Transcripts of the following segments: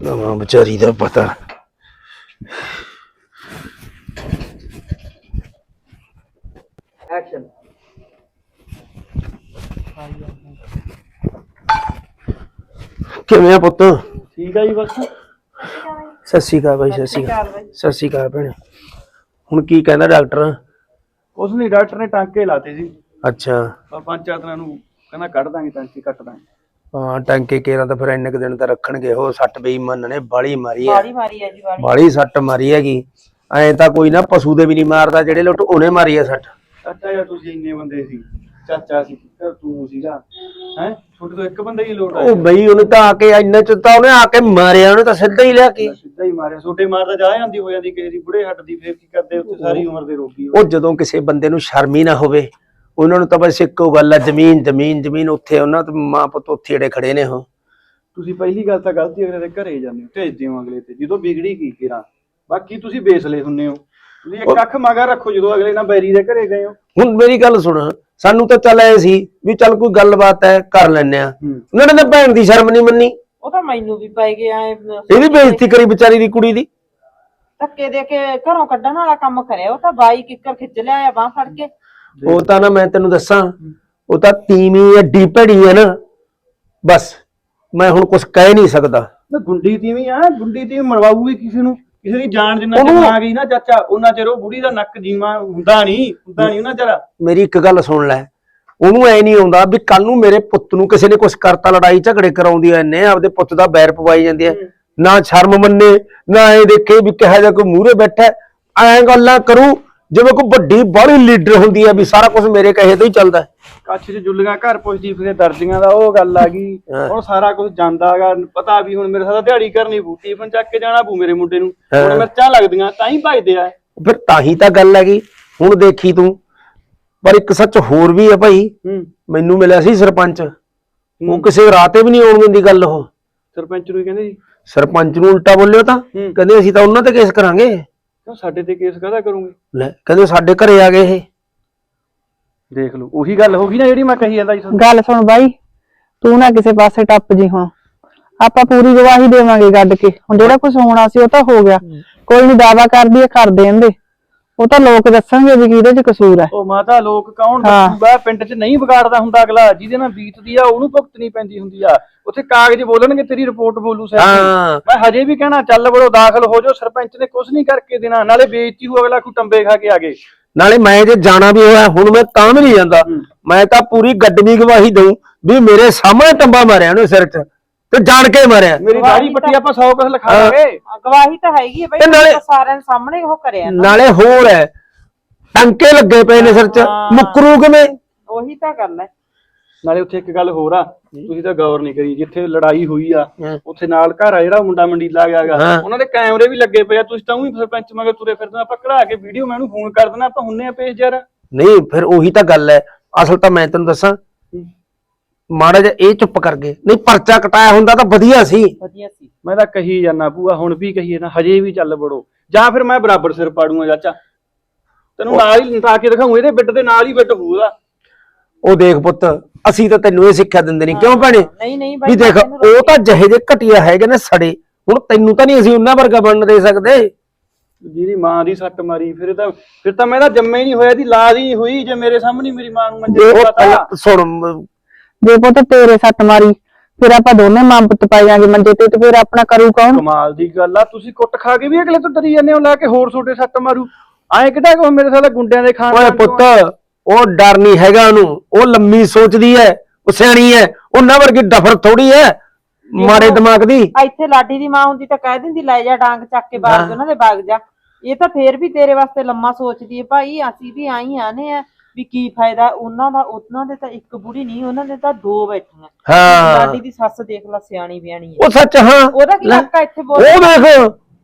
ਨਵਾਂ ਵਿਚਾਰੀ ਦਾ ਪਤਾ। ਐਕਸ਼ਨ ਕਿਵੇਂ ਆ ਪੁੱਤ? ਠੀਕ ਆ ਜੀ ਬਸ? ਸਤਿ ਸ਼੍ਰੀ ਅਕਾਲ ਬਾਈ ਸਤਿ ਸ਼੍ਰੀ ਅਕਾਲ। ਸਤਿ ਸ਼੍ਰੀ ਅਕਾਲ ਭੈਣੇ। ਹੁਣ ਕੀ ਕਹਿੰਦਾ ਡਾਕਟਰ? ਉਸ ਨਹੀਂ ਡਾਕਟਰ ਨੇ ਟਾਂਕੇ ਲਾਤੇ ਸੀ ਅੱਛਾ। ਪੰਜ ਚਾਰ ਦਿਨਾਂ ਨੂੰ ਕਹਿੰਦਾ ਕੱਢ ਦਾਂਗੇ ਟਾਂਕੇ ਕੱਟ ਦਾਂਗੇ। ਹਾਂ ਟਾਂਕੇ ਕੇਰਾਂ ਤਾਂ ਫਿਰ ਇੰਨੇ ਕੁ ਦਿਨ ਤਾਂ ਰੱਖਣਗੇ ਉਹ ਸੱਟ ਬੇਈਮਾਨ ਨੇ ਬਾਲੀ ਮਾਰੀ ਹੈ। ਬਾੜੀ ਮਾਰੀ ਹੈ ਜੀ ਬਾੜੀ ਬਾਲੀ ਸੱਟ ਮਾਰੀ ਹੈਗੀ। ਐਂ ਤਾਂ ਕੋਈ ਨਾ ਪਸ਼ੂ ਦੇ ਵੀ ਨਹੀਂ ਮਾਰਦਾ ਜਿਹੜੇ ਲੁੱਟ ਉਹਨੇ ਮਾਰੀ ਹੈ ਸੱਟ। ਚਾਚਾ ਯਾਰ ਤੁਸੀਂ ਇੰਨੇ ਬੰਦੇ ਸੀ ਚਾਚਾ ਸੀ ਫਿਰ ਤੂੰ ਸੀਗਾ ਹੈ? ਛੋਟੇ ਤੋਂ ਇੱਕ ਬੰਦਾ ਹੀ ਲੋਟ ਉਹ ਆਇਆ ਬਈ ਉਹਨੇ ਤਾਂ ਆ ਕੇ ਇੰਨੇ ਚ ਤਾਂ ਉਹਨੇ ਆ ਕੇ ਮਾਰਿਆ ਉਹਨੇ ਤਾਂ ਸਿੱਧਾ ਹੀ ਲਿਆ ਕੇ। ਸਿੱਧਾ ਹੀ ਮਾਰਿਆ। ਛੋਟੇ ਮਾਰਦਾ ਜਾ ਜਾਂਦੀ ਹੋ ਜਾਂਦੀ ਕਿਸੇ ਦੀ ਬੁੜੇ ਹੱਟ ਦੀ ਫੇਰ ਕੀ ਕਰਦੇ ਉੱਥੇ ਸਾਰੀ ਉਮਰ ਦੇ ਰੋਗੀ ਉਹ ਜਦੋਂ ਕਿਸੇ ਬੰਦੇ ਨੂੰ ਸ਼ਰਮ ਹੀ ਨਾ ਹੋਵੇ ਉਹਨਾਂ ਨੂੰ ਤਾਂ ਬਸ ਇੱਕੋ ਗੱਲ ਹੈ ਜ਼ਮੀਨ ਜ਼ਮੀਨ ਜ਼ਮੀਨ ਉੱਥੇ ਉਹਨਾਂ ਤੇ ਮਾਂ ਪੁੱਤ ਉੱਥੇ ਜਿਹੜੇ ਖੜੇ ਨੇ ਉਹ। ਤੁਸੀਂ ਪਹਿਲੀ ਗੱਲ ਤਾਂ ਗਲਤੀ ਅਗਲੇ ਦੇ ਘਰੇ ਜਾਂਦੇ ਹੋ ਭੇਜਦੇ ਹੋ ਅਗਲੇ ਤੇ ਜਦੋਂ ਵਿਗੜੀ ਕੀ ਕਿਰਾਂ। ਬਾਕੀ ਤੁਸੀਂ ਬੇਸਲੇ ਹੁੰਨੇ ਹੋ। ਤੁਸੀਂ ਇੱਕ ਅੱਖ ਮਗਰ ਰੱਖੋ ਜਦੋਂ ਅਗਲੇ ਨਾਲ ਬੈਰੀ ਦੇ ਘਰੇ ਗਏ ਹੋ। ਹੁਣ ਮੇਰੀ ਗੱਲ ਸੁਣ ਸਾਨੂੰ ਤਾਂ ਚੱਲ ਐ ਸੀ ਵੀ ਚੱਲ ਕੋਈ ਗੱਲਬਾਤ ਹੈ ਕਰ ਲੈਨੇ ਆ। ਉਹਨਾਂ ਨੇ ਤਾਂ ਭੈਣ ਦੀ ਸ਼ਰਮ ਨਹੀਂ ਮੰਨੀ। ਉਹ ਤਾਂ ਮੈਨੂੰ ਵੀ ਪੈ ਗਿਆ ਐ। ਇਹਦੀ ਬੇਇੱਜ਼ਤੀ ਕਰੀ ਵਿਚਾਰੀ ਦੀ ਕੁੜੀ ਦੀ। ਧੱਕੇ ਦੇ ਕੇ ਘਰੋਂ ਕੱਢਣ ਵਾਲਾ ਕੰਮ ਕਰਿਆ ਉਹ ਤਾਂ ਬਾਈ ਕਿੱਕਰ ਖਿੱਚ ਲਿਆ ਆ ਬਾਹ ਫੜ ਕੇ। ਉਹ ਤਾਂ ਨਾ ਮੈਂ ਤੈਨੂੰ ਦੱਸਾਂ ਉਹ ਤਾਂ ਤੀਵੀਂ ਐਡੀ ਭੈੜੀ ਹੈ ਨਾ ਬਸ ਮੈਂ ਹੁਣ ਕੁਝ ਕਹਿ ਨਹੀਂ ਸਕਦਾ। ਨਾ ਗੁੰਡੀ ਤੀਵੀਂ ਆ ਗੁੰਡੀ ਤੀਵੀਂ ਮਰਵਾਊਗੀ ਕਿਸੇ ਨੂੰ ਕਿਸੇ ਦੀ ਜਾਨ ਜਿੰਨਾ ਚਿਰ ਆ ਗਈ ਨਾ ਚਾਚਾ ਉਹਨਾਂ ਚਿਰ ਉਹ ਬੁੜੀ ਦਾ ਨੱਕ ਜੀਵਾ ਹੁੰਦਾ ਨਹੀਂ ਹੁੰਦਾ ਨਹੀਂ ਉਹਨਾਂ ਚਿਰ। ਮੇਰੀ ਇੱਕ ਗੱਲ ਸੁਣ ਲੈ ਉਹਨੂੰ ਐ ਨਹੀਂ ਆਉਂਦਾ ਵੀ ਕੱਲ ਨੂੰ ਮੇਰੇ ਪੁੱਤ ਨੂੰ ਕਿਸੇ ਨੇ ਕੁਝ ਕਰਤਾ ਲੜਾਈ ਝਗੜੇ ਕਰਾਉਂਦੀ ਐ ਨੇ ਆਪਦੇ ਪੁੱਤ ਦਾ ਬੈਰ ਪਵਾਈ ਜਾਂਦੀ ਐ ਨਾ ਸ਼ਰਮ ਮੰਨੇ ਨਾ ਇਹ ਦੇਖੇ ਵੀ ਕਿਹਾ ਜਾ ਕੋਈ ਮੂਹਰੇ ਬੈਠਾ ਐ ਗੱਲਾਂ ਕਰੂ ਜਿਵੇਂ ਕੋਈ ਵੱਡੀ ਬਾਹਲੀ ਲੀਡਰ ਹੁੰਦੀ ਐ ਵੀ ਸਾਰਾ ਕੁਝ ਮੇਰੇ ਕਹੇ ਤੋਂ ਹੀ ਚੱਲਦਾ ਹੈ। ਕੱਛ 'ਚ ਜੁੱਲੀਆਂ ਘਰ ਪੁੱਛਦੀ ਫਿਰੇ ਦਰਜੀਆਂ ਦਾ ਉਹ ਗੱਲ ਆ ਗਈ। ਹਾਂ। ਹੁਣ ਸਾਰਾ ਕੁਝ ਜਾਂਦਾਗਾ ਪਤਾ ਵੀ ਹੁਣ ਮੇਰੇ ਸਾਥ ਦਿਹਾੜੀ ਕਰਨੀ ਬੂ ਟੀਫਨ ਚੱਕ ਕੇ ਜਾਣਾ ਪੂ ਮੇਰੇ ਮੁੰਡੇ ਨੂੰ। ਹੁਣ ਹਾਂ। ਮਿਰਚਾਂ ਲੱਗਦੀਆਂ ਤਾਂ ਹੀ ਭਜਦੇ ਆ। ਫਿਰ ਤਾਂ ਹੀ ਤਾਂ ਗੱਲ ਹੈਗੀ। ਹੁਣ ਦੇਖੀ ਤੂੰ ਪਰ ਇੱਕ ਸੱਚ ਹੋਰ ਵੀ ਹੈ ਭਾਈ। ਹੂੰ। ਮੈਨੂੰ ਮਿਲਿਆ ਸੀ ਸਰਪੰਚ। ਉਹ ਕਿਸੇ ਰਾਹ ਤੇ ਵੀ ਨਹੀਂ ਆਉਣ ਦਿੰਦੀ ਗੱਲ ਉਹ। ਸਰਪੰਚ ਨੂੰ ਹੀ ਕਹਿੰਦੇ ਜੀ। ਸਰਪੰਚ ਨੂੰ ਉਲਟਾ ਬੋਲਿਓ ਤਾਂ। ਹੂੰ। ਕਹਿੰਦੇ ਅਸੀਂ ਤਾਂ ਉਹਨਾਂ ਤੇ ਕੇਸ ਕਰਾਂਗੇ। ਕਿਉਂ ਸਾਡੇ ਤੇ ਕੇਸ ਕਾਹਦਾ ਕਰੋਗੇ? ਲੈ ਕਹਿੰਦੇ ਸਾਡੇ ਘਰੇ ਆ ਗਏ ਇਹ। ਦੇਖ ਲਓ ਉਹੀ ਗੱਲ ਹੋ ਗਈ ਨਾ ਜਿਹੜੀ ਮੈਂ ਕਹੀ ਜਾਂਦਾ ਜੀ ਤੁਹਾਨੂੰ। ਗੱਲ ਸੁਣ ਬਾਈ ਤੂੰ ਨਾ ਕਿਸੇ ਪਾਸੇ ਟੱਪ ਜੀ ਹੁਣ। ਆਪਾਂ ਪੂਰੀ ਗਵਾਹੀ ਦੇਵਾਂਗੇ ਗੱਡ ਕੇ। ਹੁਣ ਜਿਹੜਾ ਕੁਝ ਹੋਣਾ ਸੀ ਉਹ ਤਾਂ ਹੋ ਗਿਆ। ਕੋਈ ਨਹੀਂ ਦਾਵਾ ਕਰਦੀ ਹੈ ਕਰ ਦੇਣ ਦੇ ਉਹ ਤਾਂ ਲੋਕ ਦੱਸਣਗੇ ਵੀ ਕਿਹਦੇ ਚ ਕਸੂਰ ਹੈ। ਉਹ ਮਾਤਾ ਲੋਕ ਕੌਣ ਹਾਂ। ਦੱਸੂਗਾ ਪਿੰਡ 'ਚ ਨਹੀਂ ਵਿਗਾੜਦਾ ਹੁੰਦਾ ਅਗਲਾ। ਜਿਹਦੇ ਨਾਲ ਬੀਤਦੀ ਆ ਉਹਨੂੰ ਭੁਗਤਣੀ ਪੈਂਦੀ ਹੁੰਦੀ ਆ। ਉੱਥੇ ਕਾਗਜ਼ ਬੋਲਣਗੇ ਤੇਰੀ ਰਿਪੋਰਟ ਬੋਲੂ ਸਾਹਿਬ ਹਾਂ। ਮੈਂ ਹਜੇ ਵੀ ਕਹਿਣਾ ਚੱਲ ਬੜੋ ਦਾਖਲ ਹੋ ਜਾਓ। ਸਰਪੰਚ ਨੇ ਕੁਝ ਨਹੀਂ ਕਰਕੇ ਦੇਣਾ। ਨਾਲੇ ਬੇਇੱਜ਼ਤੀ ਹੋ ਅਗਲਾ ਕੋਈ ਟੰਬੇ ਖਾ ਕੇ ਆ ਗਏ। ਨਾਲੇ ਮੈਂ ਜੇ ਜਾਣਾ ਵੀ ਹੋਇਆ ਹੁਣ ਮੈਂ ਤਾਂ ਵੀ ਨਹੀਂ ਜਾਂਦਾ। ਮੈਂ ਤਾਂ ਪੂਰੀ ਗੱਡਵੀ ਗਵਾਹੀ ਦਊ ਵੀ ਮੇਰੇ ਸਾਹਮਣੇ ਟੰਬਾ ਮਾਰਿਆ ਉਹਨੇ ਸਿਰ 'ਚ। ਤੇ ਜਾਣ ਕੇ ਮਾਰਿਆ। ਮੇਰੀ ਦਾੜੀ ਪੱਟੀ ਆਪਾਂ 100 ਕੁਝ ਲਿਖਾ ਹਾਂ, ਗਵਾਹੀ ਤਾਂ ਹੈਗੀ ਹੈ ਬਈ ਤੇ ਨਾਲੇ- ਸਾਰਿਆਂ ਦੇ ਸਾਹਮਣੇ ਉਹ ਕਰਿਆ ਨਾ। ਨਾਲੇ ਹੋਰ ਹੈ ਟੰਕੇ ਲੱਗੇ ਪਏ ਨੇ ਸਿਰ 'ਚ। ਮੁੱਕਰੂ ਕਿਵੇਂ? ਉਹੀ ਤਾਂ ਗੱਲ ਹੈ। ਨਾਲੇ ਉੱਥੇ ਇੱਕ ਗੱਲ ਹੋਰ ਆ ਤੁਸੀਂ ਤਾਂ ਗੌਰ ਨਹੀਂ ਕਰੀ ਜਿੱਥੇ ਲੜਾਈ ਹੋਈ ਆ ਹਾਂ। ਉੱਥੇ ਨਾਲ ਘਰ ਆ ਜਿਹੜਾ ਮੁੰਡਾ ਮੰਡੀਲਾ ਗਿਆਗਾ ਹਾਂ। ਉਹਨਾਂ ਦੇ ਕੈਮਰੇ ਵੀ ਲੱਗੇ ਪਏ ਆ ਤੁਸੀਂ ਤਾਂ ਉਹੀ ਸਰਪੰਚ ਮਗਰ ਤੁਰੇ ਫਿਰਦੇ ਹੋ। ਆਪਾਂ ਕਢਾ ਕੇ ਵੀਡੀਓ ਮੈਂ ਉਹਨੂੰ ਫੋਨ ਕਰ ਦੇਣਾ ਆਪਾਂ ਹੁੰਨੇ ਆ ਪੇਜ ਯਾਰ। ਨਹੀਂ ਫਿਰ ਉਹੀ ਤਾਂ ਗੱਲ ਹੈ। ਅਸਲ ਤਾਂ ਮੈਂ ਤੈਨੂੰ ਦੱਸਾਂ ਮਾੜਾ ਜਿਹਾ ਇਹ ਚੁੱਪ ਕਰ ਗਏ। ਨਹੀਂ ਪਰਚਾ ਕਟਾਇਆ ਹੁੰਦਾ ਤਾਂ ਵਧੀਆ ਸੀ। ਵਧੀਆ ਸੀ। ਮੈਂ ਤਾਂ ਕਹੀ ਜਾਨਾ ਭੂਆ ਹੁਣ ਵੀ ਕਹੀਏ ਨਾ ਹਜੇ ਵੀ ਚੱਲ ਬੜੋ ਜਾਂ ਫਿਰ ਮੈਂ ਬਰਾਬਰ ਸਿਰ ਪਾੜੂਗਾ ਚਾਚਾ। ਤੈਨੂੰ ਨਾਲ ਹੀ ਲਟਾ ਕੇ ਦਿਖਾਉਂ ਇਹਦੇ ਬਿੱਟ ਦੇ ਨਾਲ ਹੀ ਬਿੱਟ ਹੋਊਗਾ। ਉਹ ਦੇਖ ਪੁੱਤ ਅਸੀਂ ਤਾਂ ਤੈਨੂੰ ਇਹ ਸਿੱਖਿਆ ਦਿੰਦੇ ਨਹੀਂ। ਕਿਉਂ ਭੈਣੇ? ਨਹੀਂ ਨਹੀਂ ਬਾਈ ਵੀ ਦੇਖ ਉਹ ਤਾਂ ਜਿਹੇ ਜੇ ਘਟਿਆ ਹੈਗੇ ਨੇ ਸੜੇ ਹੁਣ ਤੈਨੂੰ ਤਾਂ ਨਹੀਂ ਅਸੀਂ ਉਹਨਾਂ ਵਰਗਾ ਬਣਨ ਦੇ ਸਕਦੇ। ਜਿਹਦੀ ਮਾਂ ਦੀ ਸੱਟ ਮਾਰੀ ਫਿਰ ਤਾਂ ਫਿਰ ਤਾਂ ਮੈਂ ਤਾਂ ਜੰਮੇ ਹੀ ਨਹੀਂ ਹੋਇਆ ਦੀ ਲਾਜ ਹੀ ਨਹੀਂ ਹੋਈ ਜੇ ਮੇਰੇ ਸਾਹਮਣੇ ਮੇਰੀ ਮਾਂ ਨੂੰ ਮੰਜੇ ਪਤਾ। ਸੁਣ ਜੇ ਪੁੱਤ ਤੇਰੇ ਸੱਟ ਮਾਰੀ ਫਿਰ ਆਪਾਂ ਦੋਨੇ ਮਾਂ ਪੁੱਤ ਪਾਈ ਜਾਾਂਗੇ ਮੰਜੇ ਤੇ ਤੇ ਫਿਰ ਆਪਣਾ ਕਰੂ ਕੌਣ? ਕਮਾਲ ਦੀ ਗੱਲ ਆ ਤੁਸੀਂ ਕੁੱਟ ਖਾ ਕੇ ਵੀ ਅਗਲੇ ਤੋਂ ਡਰੀ ਜਾਂਦੇ ਹੋ ਲੈ ਕੇ ਹੋਰ ਛੋਟੇ ਸੱਟ ਮਾਰੂ। ਐਂ ਕਿਹੜਾ ਕੋ ਮੇਰੇ ਸਾਲੇ ਗੁੰਡਿਆਂ ਦੇ ਖਾਣ ਓਏ ਪੁੱਤ ਉਹ ਡਰ ਨਹੀਂ ਹੈਗਾ ਉਹਨੂੰ ਉਹ ਲੰਮੀ ਸੋਚਦੀ ਹੈ ਉਹ ਸਿਆਣੀ ਹੈ ਉਹਨਾਂ ਵਰਗੀ ਡਫਰ ਥੋੜੀ ਹੈ ਮਾਰੇ ਦਿਮਾਗ ਦੀ। ਇੱਥੇ ਲਾਡੀ ਦੀ ਮਾਂ ਹੁੰਦੀ ਤਾਂ ਕਹਿ ਦਿੰਦੀ ਲੈ ਜਾ ਡਾਂਗ ਚੱਕ ਕੇ ਬਾਗ ਉਹਨਾਂ ਦੇ ਬਾਗ ਜਾ। ਇਹ ਤਾਂ ਫੇਰ ਵੀ ਤੇਰੇ ਵਾਸਤੇ ਲੰਮਾ ਸੋਚਦੀ ਹੈ ਭਾਈ ਅਸੀਂ ਵੀ ਆਈ ਆਨੇ ਆ ਵੀ ਕੀ ਫਾਇਦਾ ਉਹਨਾਂ ਦਾ ਉਹਨਾਂ ਦੇ ਤਾਂ ਇੱਕ ਬੁੜੀ ਨਹੀਂ ਉਹਨਾਂ ਦੇ ਤਾਂ ਦੋ ਬੈਠੀਆਂ। ਹਾਂ। ਲਾਡੀ ਦੀ ਸੱਸ ਦੇਖ ਲੈ ਸਿਆਣੀ ਬਿਆਣੀ ਹੈ। ਉਹ ਸੱਚ ਹਾਂ। ਉਹਦਾ ਕੀ ਲੈ, ਹੱਕ ਇੱਥੇ ਬੋਲ ਉਹ ਦੇਖ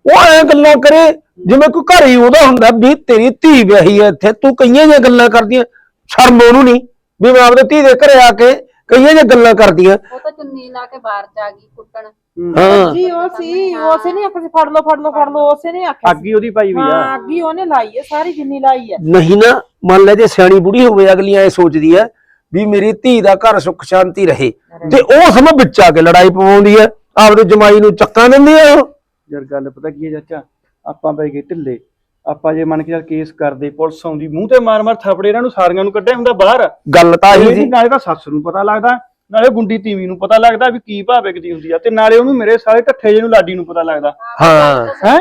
ਉਹ ਐ ਗੱਲਾਂ ਕਰੇ ਜਿਵੇਂ ਕੋਈ ਘਰ ਹੀ ਉਹਦਾ ਹੁੰਦਾ ਵੀ ਤੇਰੀ ਧੀ ਵਿਆਹੀ ਹੈ ਇੱਥੇ ਤੂੰ ਕਈਆਂ ਜਿਹੀਆਂ ਗੱਲਾਂ ਕਰਦੀਆਂ ਸ਼ਰਮ ਉਹਨੂੰ ਨਹੀਂ ਵੀ ਮੈਂ ਆਪਣੀ ਧੀ ਦੇ ਘਰੇ ਆ ਕੇ ਕਈਆਂ ਜਿਹੀਆਂ ਗੱਲਾਂ ਕਰਦੀਆਂ ਉਹ ਤਾਂ ਚੁੰਨੀ ਲਾ ਕੇ ਬਾਹਰ ਚ ਆ ਗਈ ਕੁੱਟਣ। ਹਾਂ। ਜੀ ਉਹ ਸੀ ਉਸੇ ਨੇ ਆਖਿਆ ਸੀ ਫੜ ਲਓ ਫੜ ਲਓ ਫੜ ਲਓ ਉਸੇ ਨੇ ਆਖਿਆ ਸੀ। ਅੱਗੀ ਉਹਦੀ ਪਾਈ ਵੀ ਆ। ਹਾਂ ਅੱਗੀ ਉਹਨੇ ਲਾਈ ਹੈ ਸਾਰੀ ਜਿੰਨੀ ਲਾਈ ਹੈ ਨਹੀਂ ਨਾ ਮੰਨ ਲੈ ਜੇ ਸਿਆਣੀ ਬੁੜੀ ਹੋਵੇ ਅਗਲੀ ਐ ਸੋਚਦੀ ਐ ਵੀ ਮੇਰੀ ਧੀ ਦਾ ਘਰ ਸੁੱਖ ਸ਼ਾਂਤੀ ਰਹੇ। ਤੇ ਉਹ ਸਮਾਂ ਵਿੱਚ ਆ ਕੇ ਲੜਾਈ ਪਵਾਉਂਦੀ ਐ ਆਪਦੇ ਜਮਾਈ ਨੂੰ ਚੱਕਾਂ ਦਿੰਦੀ ਆ ਉਹ। ਯਾਰ ਗੱਲ ਪਤਾ ਕੀ ਹੈ ਚਾਚਾ? ਆਪਾਂ ਪੈ ਗਏ ਢਿੱਲੇ। ਆਪਾਂ ਜੇ ਮੰਨ ਕੇ ਚੱਲ ਕੇਸ ਕਰਦੇ ਪੁਲਿਸ ਆਉਂਦੀ ਮੂੰਹ ਤੇ ਮਾਰ ਮਾਰ ਥਾਪੜੇ ਇਹਨਾਂ ਨੂੰ ਸਾਰੀਆਂ ਨੂੰ ਕੱਢਿਆ ਹੁੰਦਾ ਬਾਹਰ। ਗੱਲ ਤਾਂ ਆਹੀ ਇਹਦੀ ਸੀ। ਨਾਲੇ ਤਾਂ ਸੱਸ ਨੂੰ ਪਤਾ ਲੱਗਦਾ। ਨਾਲੇ ਗੁੰਡੀ ਤੀਵੀ ਨੂੰ ਪਤਾ ਲੱਗਦਾ ਵੀ ਕੀ ਭਾਵੇਂ ਕਿਦੀ ਹੁੰਦੀ ਆ ਤੇ ਨਾਲੇ ਉਹਨੂੰ ਮੇਰੇ ਸਾਰੇ ਢੱਠੇ ਜਿਹੇ ਨੂੰ ਲਾਡੀ ਨੂੰ ਪਤਾ ਲੱਗਦਾ। ਹਾਂ। ਹੈ?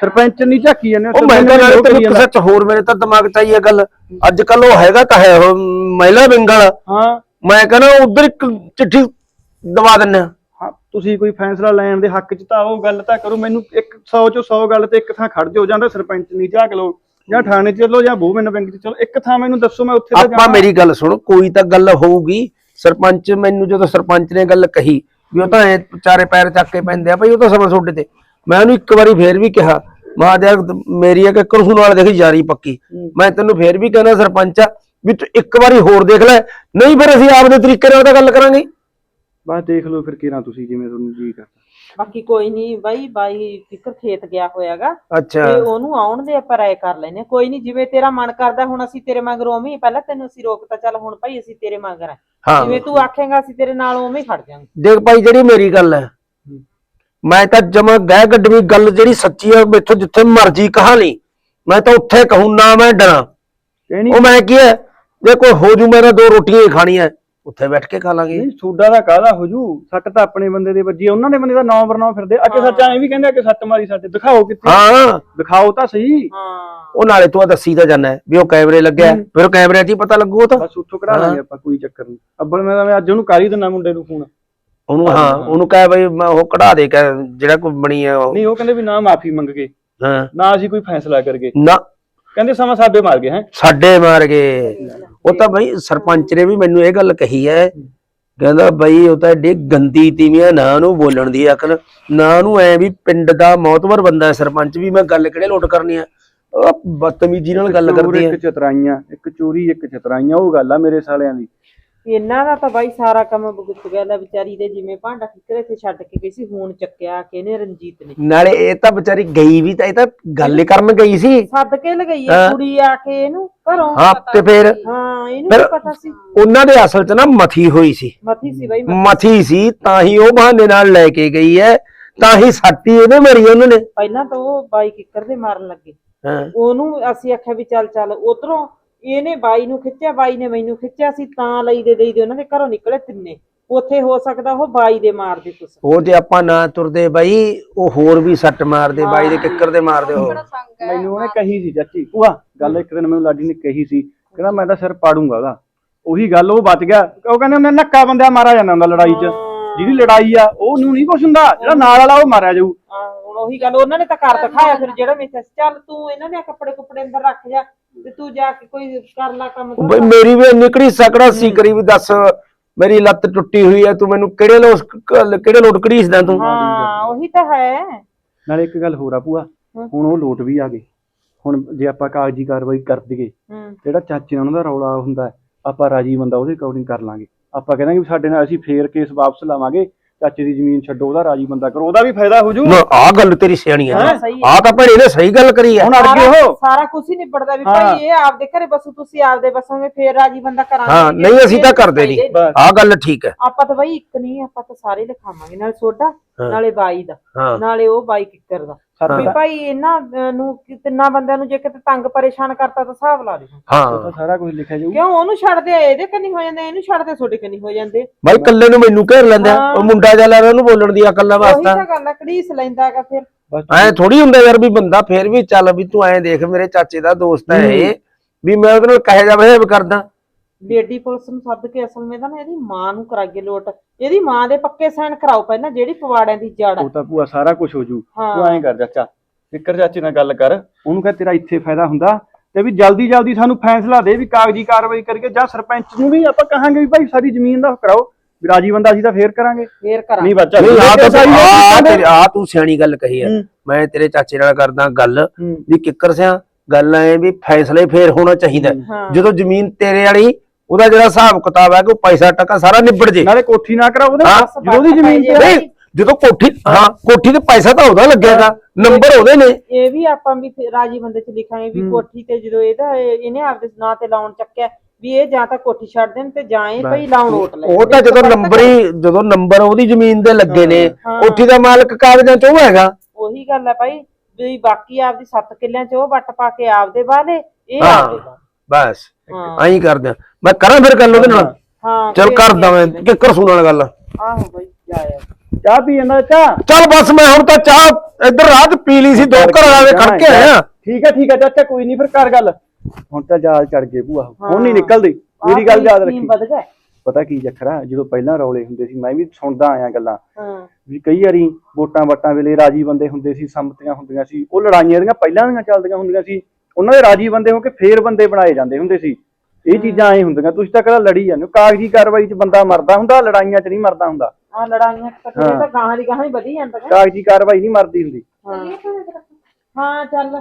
ਸਰਪੰਚ ਨਹੀਂ ਝਾਕੀ ਜਾਂਦੇ ਉਹ ਮੈਂ ਤਾਂ ਨਾਲੇ ਤੈਨੂੰ ਇੱਕ ਸੱਚ ਹੋਰ ਮੇਰੇ ਤਾਂ ਦਿਮਾਗ ਚ ਆਈ ਹੈ ਗੱਲ। ਅੱਜ ਕੱਲ ਉਹ ਹੈਗਾ ਤਾਂ ਹੈ ਉਹ ਮਹਿਲਾ ਵਿੰਗਲ ਹਾਂ। ਮੈਂ ਕਹਿੰਦਾ ਉਧਰ ਇੱਕ ਚਿੱਠੀ ਦਵਾ ਦਿੰਨੇ ਤੁਸੀਂ ਕੋਈ ਫੈਸਲਾ ਲੈਣ ਦੇ ਹੱਕ 'ਚ ਤਾਂ ਉਹ ਗੱਲ ਤਾਂ ਕਰੋ। ਮੈਨੂੰ ਇੱਕ 100 ਚੋਂ 100 ਗੱਲ ਤੇ ਇੱਕ ਥਾਂ ਖੜ ਜਾਓ ਜਾਂਦਾ ਸਰਪੰਚ ਨਹੀਂ ਝਾਕ ਲਓ ਜਾਂ ਥਾਣੇ 'ਚ ਚਲੋ ਜਾਂ ਬੂਮਨ ਬੈਂਕ 'ਚ ਚਲੋ। ਇੱਕ ਥਾਂ ਮੈਨੂੰ ਦੱਸੋ ਮੈਂ ਉੱਥੇ ਤਾਂ ਆਪਾਂ ਜਾਣਾ। ਮੇਰੀ ਗੱਲ ਸੁਣ ਕੋਈ ਤਾਂ ਗੱਲ ਹੋਊਗੀ। ਸਰਪੰਚ ਮੈਨੂੰ ਜਦੋਂ ਸਰਪੰਚ ਨੇ ਗੱਲ ਕਹੀ ਵੀ ਉਹ ਤਾਂ ਐ ਚਾਰੇ ਪੈਰ ਚੱਕ ਕੇ ਪੈਂਦੇ ਆ ਭਾਈ ਉਹ ਤਾਂ ਸਮਾਂ ਛੋਡੇ ਤੇ। ਮੈਂ ਉਹਨੂੰ ਇੱਕ ਵਾਰੀ ਫੇਰ ਵੀ ਕਿਹਾ ਮਾਂ ਮੇਰੀ ਇੱਕ ਕਰਸੂ ਨਾਲ ਦੇਖੀ ਯਾਰੀ ਪੱਕੀ। ਮੈਂ ਤੈਨੂੰ ਫੇਰ ਵੀ ਕਹਿੰਦਾ ਸਰਪੰਚ ਆ ਵੀ ਤੂੰ ਇੱਕ ਵਾਰੀ ਹੋਰ ਦੇਖ ਲੈ। ਨਹੀਂ ਫਿਰ ਅਸੀਂ ਆਪਦੇ ਤਰੀਕੇ ਨਾਲ ਤਾਂ ਗੱਲ ਕਰਾਂਗੇ। ਬਸ ਦੇਖ ਲਓ ਫਿਰ ਕਿਰਾਂ ਤੁਸੀਂ ਜਿਵੇਂ ਤੁਹਾਨੂੰ ਜੀ ਕਰਦਾ। ਬਾਕੀ ਕੋਈ ਨਹੀਂ ਬਾਈ ਬਾਈ ਫਿਕਰ ਖੇਤ ਗਿਆ ਹੋਇਆਗਾ ਅੱਛਾ। ਤੇ ਉਹਨੂੰ ਆਉਣ ਦੇ ਆਪਾਂ ਰਾਏ ਕਰ ਲੈਨੇ ਆਂ। ਕੋਈ ਨਹੀਂ ਜਿਵੇਂ ਤੇਰਾ ਮਨ ਕਰਦਾ ਹੁਣ ਅਸੀਂ ਤੇਰੇ ਮਗਰ ਉਵੇਂ ਹੀ ਪਹਿਲਾਂ ਤੈਨੂੰ ਅਸੀਂ ਰੋਕਤਾ ਚੱਲ ਹੁਣ ਭਾਈ ਅਸੀਂ ਤੇਰੇ ਮਗਰ ਆ। ਹਾਂ। ਜਿਵੇਂ ਤੂੰ ਆਖੇਂਗਾ ਅਸੀਂ ਤੇਰੇ ਨਾਲ ਉਵੇਂ ਹੀ ਖੜ ਜਾਾਂਗੇ ਦੇਖ ਭਾਈ ਜਿਹੜੀ ਮੇਰੀ ਗੱਲ ਹੈ ਮੈਂ ਤਾਂ ਜਮਾ ਗਹਿ ਗੱਡਵੀ ਗੱਲ ਜਿਹੜੀ ਸੱਚੀ ਹੈ ਮੈਥੋਂ ਜਿੱਥੇ ਮਰਜ਼ੀ ਕਹਾ ਲਈ ਮੈਂ ਤਾਂ ਉੱਥੇ ਕਹੂੰ ਨਾ ਮੈਂ ਡਰਾਂ। ਕਹਿਣੀ ਉਹ ਮੈਂ ਕੀ ਹੈ ਜੇ ਕੋਈ ਹੋ ਜੂ ਮੇਰਾ ਦੋ ਰੋਟੀਆਂ ਹੀ ਖਾਣੀਆਂ। ਉੱਥੇ ਬੈਠ ਕੇ ਖਾ ਲਾਂਗੇ। ਨਹੀਂ ਸੂਡਾ ਦਾ ਕਾਹਦਾ ਹੋ ਜੂ? ਸੱਟ ਤਾਂ ਆਪਣੇ ਬੰਦੇ ਦੇ ਵੱਜੀ ਆ, ਉਹਨਾਂ ਦੇ ਬੰਦੇ ਦਾ ਨਾਮ ਬਰਨਾਮ ਫਿਰਦੇ ਅੱਗੇ ਸੱਚ ਐਂ ਵੀ ਕਹਿੰਦੇ ਆ ਕਿ ਸੱਟ ਮਾਰੀ ਸਾਡੇ ਦਿਖਾਓ ਕਿੱਥੇ। ਹਾਂ। ਦਿਖਾਓ ਤਾਂ ਸਹੀ। ਹਾਂ। ਉਹ ਨਾਲੇ ਤੂੰ ਦੱਸੀ ਤਾਂ ਜਾਣਾ ਵੀ ਉਹ ਕੈਮਰੇ ਲੱਗਿਆ ਫਿਰ ਉਹ ਕੈਮਰਿਆਂ 'ਚ ਹੀ ਪਤਾ ਲੱਗੂ ਉਹ ਤਾਂ। ਬਸ ਉੱਥੋਂ ਕਢਾ ਲਾਂਗੇ ਆਪਾਂ ਕੋਈ ਚੱਕਰ ਨਹੀਂ। ਅੱਬਲ ਮੈਂ ਤਾਂ ਮੈਂ ਅੱਜ ਉਹਨੂੰ ਕਰ ਹੀ ਦਿੰਦਾ ਮੁੰਡੇ ਨੂੰ ਫੋਨ। ਉਹਨੂੰ ਹਾਂ ਉਹਨੂੰ ਕਹਿ ਬਈ ਮੈਂ ਉਹ ਕਢਾ ਦੇ ਕਹਿ ਜਿਹੜਾ ਕੋਈ ਬਣੀ ਹੈ ਉਹ। ਨਹੀਂ ਉਹ ਕਹਿੰਦੇ ਵੀ ਨਾ ਮਾਫੀ ਮੰਗ ਕੇ ਹਾਂ। ਨਾ ਅਸੀਂ ਕੋਈ ਫੈਸਲਾ ਕਰਗੇ। ਨਾ। ਕਹਿੰਦੇ ਸਮਾਂ ਸਾਬੇ ਮਾਰ ਗਏ ਹੈ। ਸਾਡੇ ਮਾਰ ਗਏ। ਉਹ ਤਾਂ ਬਈ ਸਰਪੰਚ ਨੇ ਵੀ ਮੈਨੂੰ ਇਹ ਗੱਲ ਕਹੀ ਹੈ। ਕਹਿੰਦਾ ਬਈ ਉਹ ਤਾਂ ਏਡੀ ਗੰਦੀ ਤੀਵੀਆਂ ਨਾ ਉਹਨੂੰ ਬੋਲਣ ਦੀ ਅਕਲ ਨਾ ਉਹਨੂੰ ਐ ਵੀ ਪਿੰਡ ਦਾ ਮੌਤਵਰ ਬੰਦਾ ਹੈ ਸਰਪੰਚ ਵੀ ਮੈਂ ਗੱਲ ਕਿਹੜੇ ਲੋਟ ਕਰਨੀ ਆ? ਬਦਤਮੀਜੀ ਨਾਲ ਗੱਲ ਕਰਦੀ ਹੈ ਇੱਕ ਚਤਰਾਈਆਂ ਇੱਕ ਚੋਰੀ ਇੱਕ ਚਤਰਾਈਆਂ ਉਹ ਗੱਲ ਆ ਮੇਰੇ ਸਾਲਿਆਂ ਦੀ। ਇਹਨਾਂ ਦਾ ਤਾਂ ਬਾਈ ਸਾਰਾ ਕੰਮ ਬੁਗਤ ਗਿਆ ਲੈ ਵਿਚਾਰੀ ਦੇ ਜਿਵੇਂ ਭਾਂਡਾ ਕਿਕਰੇ ਤੇ ਛੱਡ ਕੇ ਗਈ ਸੀ ਹੁਣ ਚੱਕਿਆ ਕਿ ਇਹਨੇ ਰਣਜੀਤ ਨੇ। ਨਾਲੇ ਇਹ ਤਾਂ ਵਿਚਾਰੀ ਗਈ ਵੀ ਤਾਂ ਇਹ ਤਾਂ ਗੱਲ ਹੀ ਕਰਨ ਗਈ ਸੀ। ਸੱਦ ਕੇ ਲਗਈ ਹਾਂ। ਕੁੜੀ ਆ ਕੇ ਇਹਨੂੰ ਘਰੋਂ ਹਾਂ ਤੇ ਫਿਰ ਹਾਂ ਇਹਨੂੰ ਫਿਰ- ਪਤਾ ਸੀ। ਉਹਨਾਂ ਦੇ ਅਸਲ 'ਚ ਨਾ ਮਥੀ ਹੋਈ ਸੀ। ਮੱਥੀ ਸੀ ਬਾਈ ਮੱਥੀ। ਮਥੀ ਸੀ ਤਾਂ ਹੀ ਉਹ ਬਹਾਨੇ ਨਾਲ ਲੈ ਕੇ ਗਈ ਹੈ ਤਾਂ ਹੀ ਸੱਟੀ ਇਹਨੇ ਮਰੀ ਉਹਨਾਂ ਨੇ। ਪਹਿਲਾਂ ਤਾਂ ਉਹ ਬਾਈ ਕਿੱਕਰ ਦੇ ਮਾਰਨ ਲੱਗੇ। ਹਾਂ। ਉਹਨੂੰ ਅਸੀਂ ਆਖਿਆ ਵੀ ਚੱਲ ਚੱਲ ਉਧਰੋਂ ਇਹਨੇ ਬਾਈ ਨੂੰ ਖਿੱਚਿਆ ਬਾਈ ਨੇ ਮੈਨੂੰ ਖਿੱਚਿਆ ਸੀ ਤਾਂ ਲਈ ਦੇ ਦੇਈ ਦੇ ਉਹਨਾਂ ਦੇ ਘਰੋਂ ਨਿਕਲੇ ਤਿੰਨੇ। ਉੱਥੇ ਹੋ ਸਕਦਾ ਉਹ ਬਾਈ ਦੇ ਮਾਰਦੇ ਤੁਸੀਂ ਉਹ ਜੇ ਆਪਾਂ ਨਾ ਤੁਰਦੇ ਬਾਈ ਉਹ ਹੋਰ ਵੀ ਸੱਟ ਮਾਰਦੇ ਬਾਈ ਦੇ ਕਿੱਕਰ ਦੇ ਮਾਰਦੇ ਉਹ। ਮੈਨੂੰ ਉਹਨੇ ਕਹੀ ਸੀ ਚਾਚੀ ਭੂਆ ਗੱਲ ਇੱਕ ਦਿਨ ਮੈਨੂੰ ਲਾਡੀ ਨੇ ਕਹੀ ਸੀ ਕਹਿੰਦਾ ਮੈਂ ਤਾਂ ਸਿਰ ਪਾੜੂੰਗਾ ਉਹਦਾ। ਉਹੀ ਗੱਲ ਉਹ ਬਚ ਗਿਆ ਉਹ ਕਹਿੰਦੇ ਉਹਨੇ ਨੱਕਾ ਬੰਦਿਆ ਮਾਰਿਆ ਜਾਂਦਾ ਹੁੰਦਾ ਲੜਾਈ 'ਚ। ਜਿਹਦੀ ਲੜਾਈ ਆ ਉਹਨੂੰ ਨਹੀਂ ਕੁਛ ਹੁੰਦਾ ਜਿਹੜਾ ਨਾਲ ਵਾਲਾ ਉਹ ਮਾਰਿਆ ਜਾਊ। ਹਾਂ, ਹੁਣ ਉਹੀ ਗੱਲ ਉਹਨਾਂ ਨੇ ਤਾਂ ਕਰ ਦਿਖਾਇਆ ਫਿਰ ਜਿਹੜਾ ਮੈਂ ਚੱਲ ਤੂੰ ਇਹਨਾਂ ਦੇ ਕੱਪੜੇ ਕੁੱਪੜੇ ਅੰਦਰ ਰੱਖ ਜਾ ਤੇ ਤੂੰ ਜਾ ਕੇ ਕੋਈ ਕਰ ਲੈ ਕੰਮ ਬਈ ਮੇਰੀ ਵੀ ਨਿਕੜੀ ਸਕੜਾ ਸੀ ਕਰੀ ਵੀ ਦੱਸ ਮੇਰੀ ਲੱਤ ਟੁੱਟੀ ਹੋਈ ਹੈ ਤੂੰ ਮੈਨੂੰ ਕਿਹੜੇ ਲੋਟ ਕਿਹੜੇ ਲੋਟ ਘੜੀਸਦਾ ਤੂੰ? ਹਾਂ ਉਹੀ ਤਾਂ ਹੈ। ਨਾਲੇ ਇੱਕ ਗੱਲ ਹੋਰ ਆ ਭੂਆ ਹੁਣ ਉਹ ਲੋਟ ਵੀ ਆ ਗਏ। ਹੁਣ ਜੇ ਆਪਾਂ ਕਾਗਜ਼ੀ ਕਾਰਵਾਈ ਕਰ ਦਈਏ ਹੂੰ। ਜਿਹੜਾ ਚਾਚੇ ਨਾਲ ਉਹਨਾਂ ਦਾ ਰੌਲਾ ਹੁੰਦਾ ਹੈ, ਆਪਾਂ ਰਾਜੀ ਬੰਦਾ ਉਹਦੇ ਅਕੋਰਡਿੰਗ ਕਰ ਲਾਂਗੇ। ਆਪਾਂ ਕਹਿੰਦੇ ਵੀ ਸਾਡੇ ਨਾਲ ਅਸੀਂ ਫੇਰ ਕੇਸ ਵਾਪਸ ਲਾਵਾਂਗੇ ਚਾਚੇ ਦੀ ਜ਼ਮੀਨ ਛੱਡੋ ਉਹਦਾ ਰਾਜੀ ਬੰਦਾ ਕਰੋ ਉਹਦਾ ਵੀ ਫਾਇਦਾ ਹੋ ਜੂ ਨਾ ਆ ਗੱਲ ਤੇਰੀ ਸਿਆਣੀ ਆ ਹਾਂ, ਸਹੀ ਹੈ। ਆ ਤਾਂ ਭੈਣੇ ਨੇ ਸਹੀ ਗੱਲ ਕਰੀ ਹੈ ਹੁਣ ਅੜ ਗਏ ਸਾਰਾ ਉਹ। ਸਾਰਾ ਕੁਝ ਹੀ ਨਿਬੜਦਾ ਵੀ ਹਾਂ। ਭਾਈ ਇਹ ਆਪਦੇ ਘਰੇ ਬਸੋ ਤੁਸੀਂ ਆਪਦੇ ਬਸੋਗੇ ਫੇਰ ਰਾਜੀ ਬੰਦਾ ਕਰਾਂਗੇ। ਹਾਂ ਨਹੀਂ ਅਸੀਂ ਤਾਂ ਕਰਦੇ ਨਹੀਂ ਬਸ। ਆ ਗੱਲ ਠੀਕ ਹੈ। ਆਪਾਂ ਤਾਂ ਬਾਈ ਇੱਕ ਨਹੀਂ ਆਪਾਂ ਤਾਂ ਸਾਰੇ ਲਿਖਾਵਾਂਗੇ ਨਾਲੇ ਸੋਡਾ ਹਾਂ। ਨਾਲੇ ਬਾਈ ਦਾ ਹਾਂ। ਨਾਲੇ ਉਹ ਬਾਈ ਕਿੱਕਰ ਦਾ। ਵੀ ਭਾਈ ਇਹਨਾਂ ਨੂੰ ਤਿੰਨਾਂ ਬੰਦਿਆਂ ਨੂੰ ਜੇ ਕਿਤੇ ਤੰਗ ਪਰੇਸ਼ਾਨ ਕਰਤਾ ਤਾਂ ਹਿਸਾਬ ਲਾ ਦੇ ਹਾਂ। ਸਾਰਾ ਕੁਝ ਲਿਖਿਆ ਜਾਊ। ਕਿਉਂ ਉਹਨੂੰ ਛੱਡਦੇ ਆ, ਇਹਦੇ ਕੰਨੀ ਹੋ ਜਾਂਦੇ ਇਹਨੂੰ ਛੱਡਦੇ ਤੁਹਾਡੇ ਕੰਨੀ ਹੋ ਜਾਂਦੇ। ਬਾਈ ਕੱਲੇ ਨੂੰ ਮੈਨੂੰ ਘੇਰ ਲੈਂਦੇ ਆ। ਉਹ ਮੁੰਡਾ ਜਾ ਲੈਣਾ ਉਹਨੂੰ ਬੋਲਣ ਦੀ ਅਕਲ ਉਹੀ ਵਾਸਤਾ। ਤਾਂ ਗੱਲ ਆ ਕੜੀਸ ਲੈਂਦਾਗਾ ਫਿਰ। ਬਸ ਐ ਥੋੜੀ ਹੁੰਦਾ ਯਾਰ ਵੀ ਬੰਦਾ ਫੇਰ ਵੀ ਚੱਲ ਵੀ ਤੂੰ ਐਂ ਦੇਖ ਮੇਰੇ ਚਾਚੇ ਦਾ ਦੋਸਤ ਹੈ ਇਹ। ਵੀ ਮੈਂ ਉਹਦੇ ਨਾਲ ਕਹੇ ਜਾ ਬਿਹੇਵ ਕਰਦਾ। ਲੇਡੀ ਪੁਲਿਸ ਨੂੰ ਸੱਦ ਕੇ ਅਸਲ ਵਿੱਚ ਤਾਂ ਨਾ ਇਹਦੀ ਮਾਂ ਨੂੰ ਕਰਾਈਏ ਲੋਟ ਇਹਦੀ ਮਾਂ ਦੇ ਪੱਕੇ ਸਾਈਨ ਕਰਾਓ ਪਹਿਲਾਂ ਜਿਹੜੀ ਪਵਾੜਿਆਂ ਦੀ ਜੜ ਆ ਉਹ ਤਾਂ ਭੂਆ ਸਾਰਾ ਕੁਝ ਹੋ ਜੂ ਹਾਂ। ਤੂੰ ਐਂ ਕਰ ਚਾਚਾ ਫਿਕਰ ਚਾਚੇ ਨਾਲ ਗੱਲ ਕਰ ਉਹਨੂੰ ਕਹ ਤੇਰਾ ਇੱਥੇ ਫਾਇਦਾ ਹੁੰਦਾ ਤੇ ਵੀ ਜਲਦੀ ਜਲਦੀ ਸਾਨੂੰ ਫੈਸਲਾ ਦੇ ਵੀ ਕਾਗਜ਼ੀ ਕਾਰਵਾਈ ਕਰਕੇ ਜਾਂ ਸਰਪੰਚ ਨੂੰ ਵੀ ਆਪਾਂ ਕਹਾਂਗੇ ਵੀ ਭਾਈ ਸਾਡੀ ਜ਼ਮੀਨ ਦਾ ਕਰਾਓ ਵੀ ਰਾਜੀ ਬੰਦਾ ਅਸੀਂ ਤਾਂ ਫੇਰ ਕਰਾਂਗੇ ਫੇਰ ਕਰਾਂ ਨਹੀਂ ਬੱਚਾ ਨਹੀਂ ਆ ਤਾਂ ਆ ਤੇਰੀ ਆ ਤੂੰ ਸਿਆਣੀ ਗੱਲ ਕਹੀ ਹੈ ਹੂੰ। ਮੈਂ ਤੇਰੇ ਚਾਚੇ ਨਾਲ ਕਰਦਾ ਗੱਲ ਹੂੰ। ਵੀ ਕਿੱਕਰ ਸਿਆ ਗੱਲ ਐ ਵੀ ਫੈਸਲੇ ਫੇਰ ਹੋਣਾ ਚਾਹੀਦਾ ਹੈ। ਹਾਂ। ਜਦੋਂ ਜ਼ਮੀਨ ਤੇਰੇ ਵਾਲੀ ਉਹਦਾ ਜਿਹੜਾ ਹਿਸਾਬ ਕਿਤਾਬ ਹੈ ਕਿ ਉਹ ਪੈਸਾ ਟਕਾ ਸਾਰਾ ਨਿਬੜ ਜੇ। ਨਾਲੇ ਕੋਠੀ ਨਾ ਕਰਾ ਉਹਦੇ ਹਾਂ। ਜਦੋਂ ਦੀ ਜ਼ਮੀਨ ਤੇ ਨਹੀਂ ਜਦੋਂ ਕੋਠੀ ਹਾਂ ਕੋਠੀ ਤੇ ਪੈਸਾ ਤਾਂ ਉਹਦਾ ਲੱਗੇਗਾ ਨੰਬਰ ਉਹਦੇ ਨੇ। ਇਹ ਵੀ ਆਪਾਂ ਵੀ ਫਿਰ ਰਾਜੀ ਬੰਦੇ ਚ ਲਿਖਾਂਗੇ ਵੀ ਕੋਠੀ ਤੇ ਜਦੋਂ ਇਹਦਾ ਇਹ- ਇਹਨੇ ਆਪਦੇ ਨਾਂ ਤੇ ਲਾਉਣ ਚੱਕਿਆ ਵੀ ਇਹ ਜਾਂ ਤਾਂ ਕੋਠੀ ਛੱਡ ਦੇਣ ਤੇ ਜਾਂ ਇਹ ਭਈ ਲਾਉਣ ਰੋਟ ਲੈ। ਉਹ ਤਾਂ ਜਦੋਂ ਨੰਬਰ ਹੀ ਜਦੋਂ ਨੰਬਰ ਉਹਦੀ ਜ਼ਮੀਨ ਦੇ ਲੱਗੇ ਨੇ ਹਾਂ। ਕੋਠੀ ਦਾ ਮਾਲਕ ਕਾਗਜ਼ਾਂ 'ਚ ਉਹ ਹੈਗਾ। ਉਹੀ ਗੱਲ ਹੈ ਭਾਈ ਵੀ ਬਾਕੀ ਆਪਦੀ 7 ਕਿੱਲਿਆਂ ਚ ਉਹ ਵੱਟ ਪਾ ਕੇ ਆਪਦੇ ਬਾਲੇ ਇਹ ਹਾਂ ਆਪਦੇ ਬਾਲੇ। ਬਸ। ਐਂ ਕਰਦੇ ਆ। ਮੈਂ ਕਰਾਂ ਫਿਰ ਗੱਲ ਉਹਦੇ ਨਾਲ। ਹਾਂ ਚਲ ਕਰਦਾ ਮੈਂ ਕਿੱਕਰ ਸੁਣਨ ਵਾਲੀ ਗੱਲ ਆਹੋ ਬਈ ਚਾਹ ਪੀ ਜਾਂਦਾ ਚਾਚਾ ਚੱਲ ਬਸ ਮੈਂ ਹੁਣ ਤਾਂ ਚਾਹ ਇੱਧਰ ਰਾਤ ਪੀ ਲਈ ਸੀ ਦੋ ਘਰ ਵਾਲੇ ਖੜ ਕੇ ਆਇਆ ਠੀਕ ਹੈ ਠੀਕ ਹੈ ਚਾਚਾ ਕੋਈ ਨਹੀਂ ਫਿਰ ਕਰ ਗੱਲ। ਹੁਣ ਤਾਂ ਜਾਲ ਚੜ ਗਏ ਭੂਆ। ਹੁਣ ਨਹੀਂ ਨਿਕਲਦੀ। ਮੇਰੀ ਗੱਲ ਯਾਦ ਰੱਖੀ। ਵਧ ਗਿਆ? ਪਤਾ ਕੀ ਚੱਕਰ ਆ ਜਦੋਂ ਪਹਿਲਾਂ ਰੌਲੇ ਹੁੰਦੇ ਸੀ ਮੈਂ ਵੀ ਸੁਣਦਾ ਆਇਆ ਗੱਲਾਂ। ਹਾਂ। ਵੀ ਕਈ ਵਾਰੀ ਵੋਟਾਂ ਵਟਾਂ ਵੇਲੇ ਰਾਜੀ ਬੰਦੇ ਹੁੰਦੇ ਸੀ ਸੰਮਤੀਆਂ ਹੁੰਦੀਆਂ ਸੀ ਉਹ ਲੜਾਈਆਂ ਦੀਆਂ ਪਹਿਲਾਂ ਦੀਆਂ ਚੱਲਦੀਆਂ ਹੁੰਦੀਆਂ ਸੀ ਉਹਨਾਂ ਦੇ ਰਾਜੀ ਬੰਦੇ ਹੋ ਕੇ ਫੇਰ ਬੰਦੇ ਬਣਾਏ ਜਾਂਦੇ ਹੁੰਦੇ ਸੀ। ਇਹ ਚੀਜ਼ਾਂ ਐ ਹੁੰਦੀਆਂ ਤੁਸੀਂ ਤਾਂ ਕਦਾ ਲੜੀ ਜਾਂਦੇ ਹੋ। ਕਾਗਜ਼ੀ ਕਾਰਵਾਈ 'ਚ ਬੰਦਾ ਮਰਦਾ ਹੁੰਦਾ ਲੜਾਈਆਂ 'ਚ ਨਹੀਂ ਮਰਦਾ ਹੁੰਦਾ। ਆ ਲੜਾਈਆਂ ਕੱਟੇ ਤਾਂ ਗਾਹਾਂ ਦੀ ਗਾਹਾਂ ਹੀ ਵਧੀ ਜਾਂਦਾ ਕਾਗਜ਼ੀ ਕਾਰਵਾਈ ਨਹੀਂ ਮਰਦੀ ਹੁੰਦੀ। ਹਾਂ। ਚੱਲ।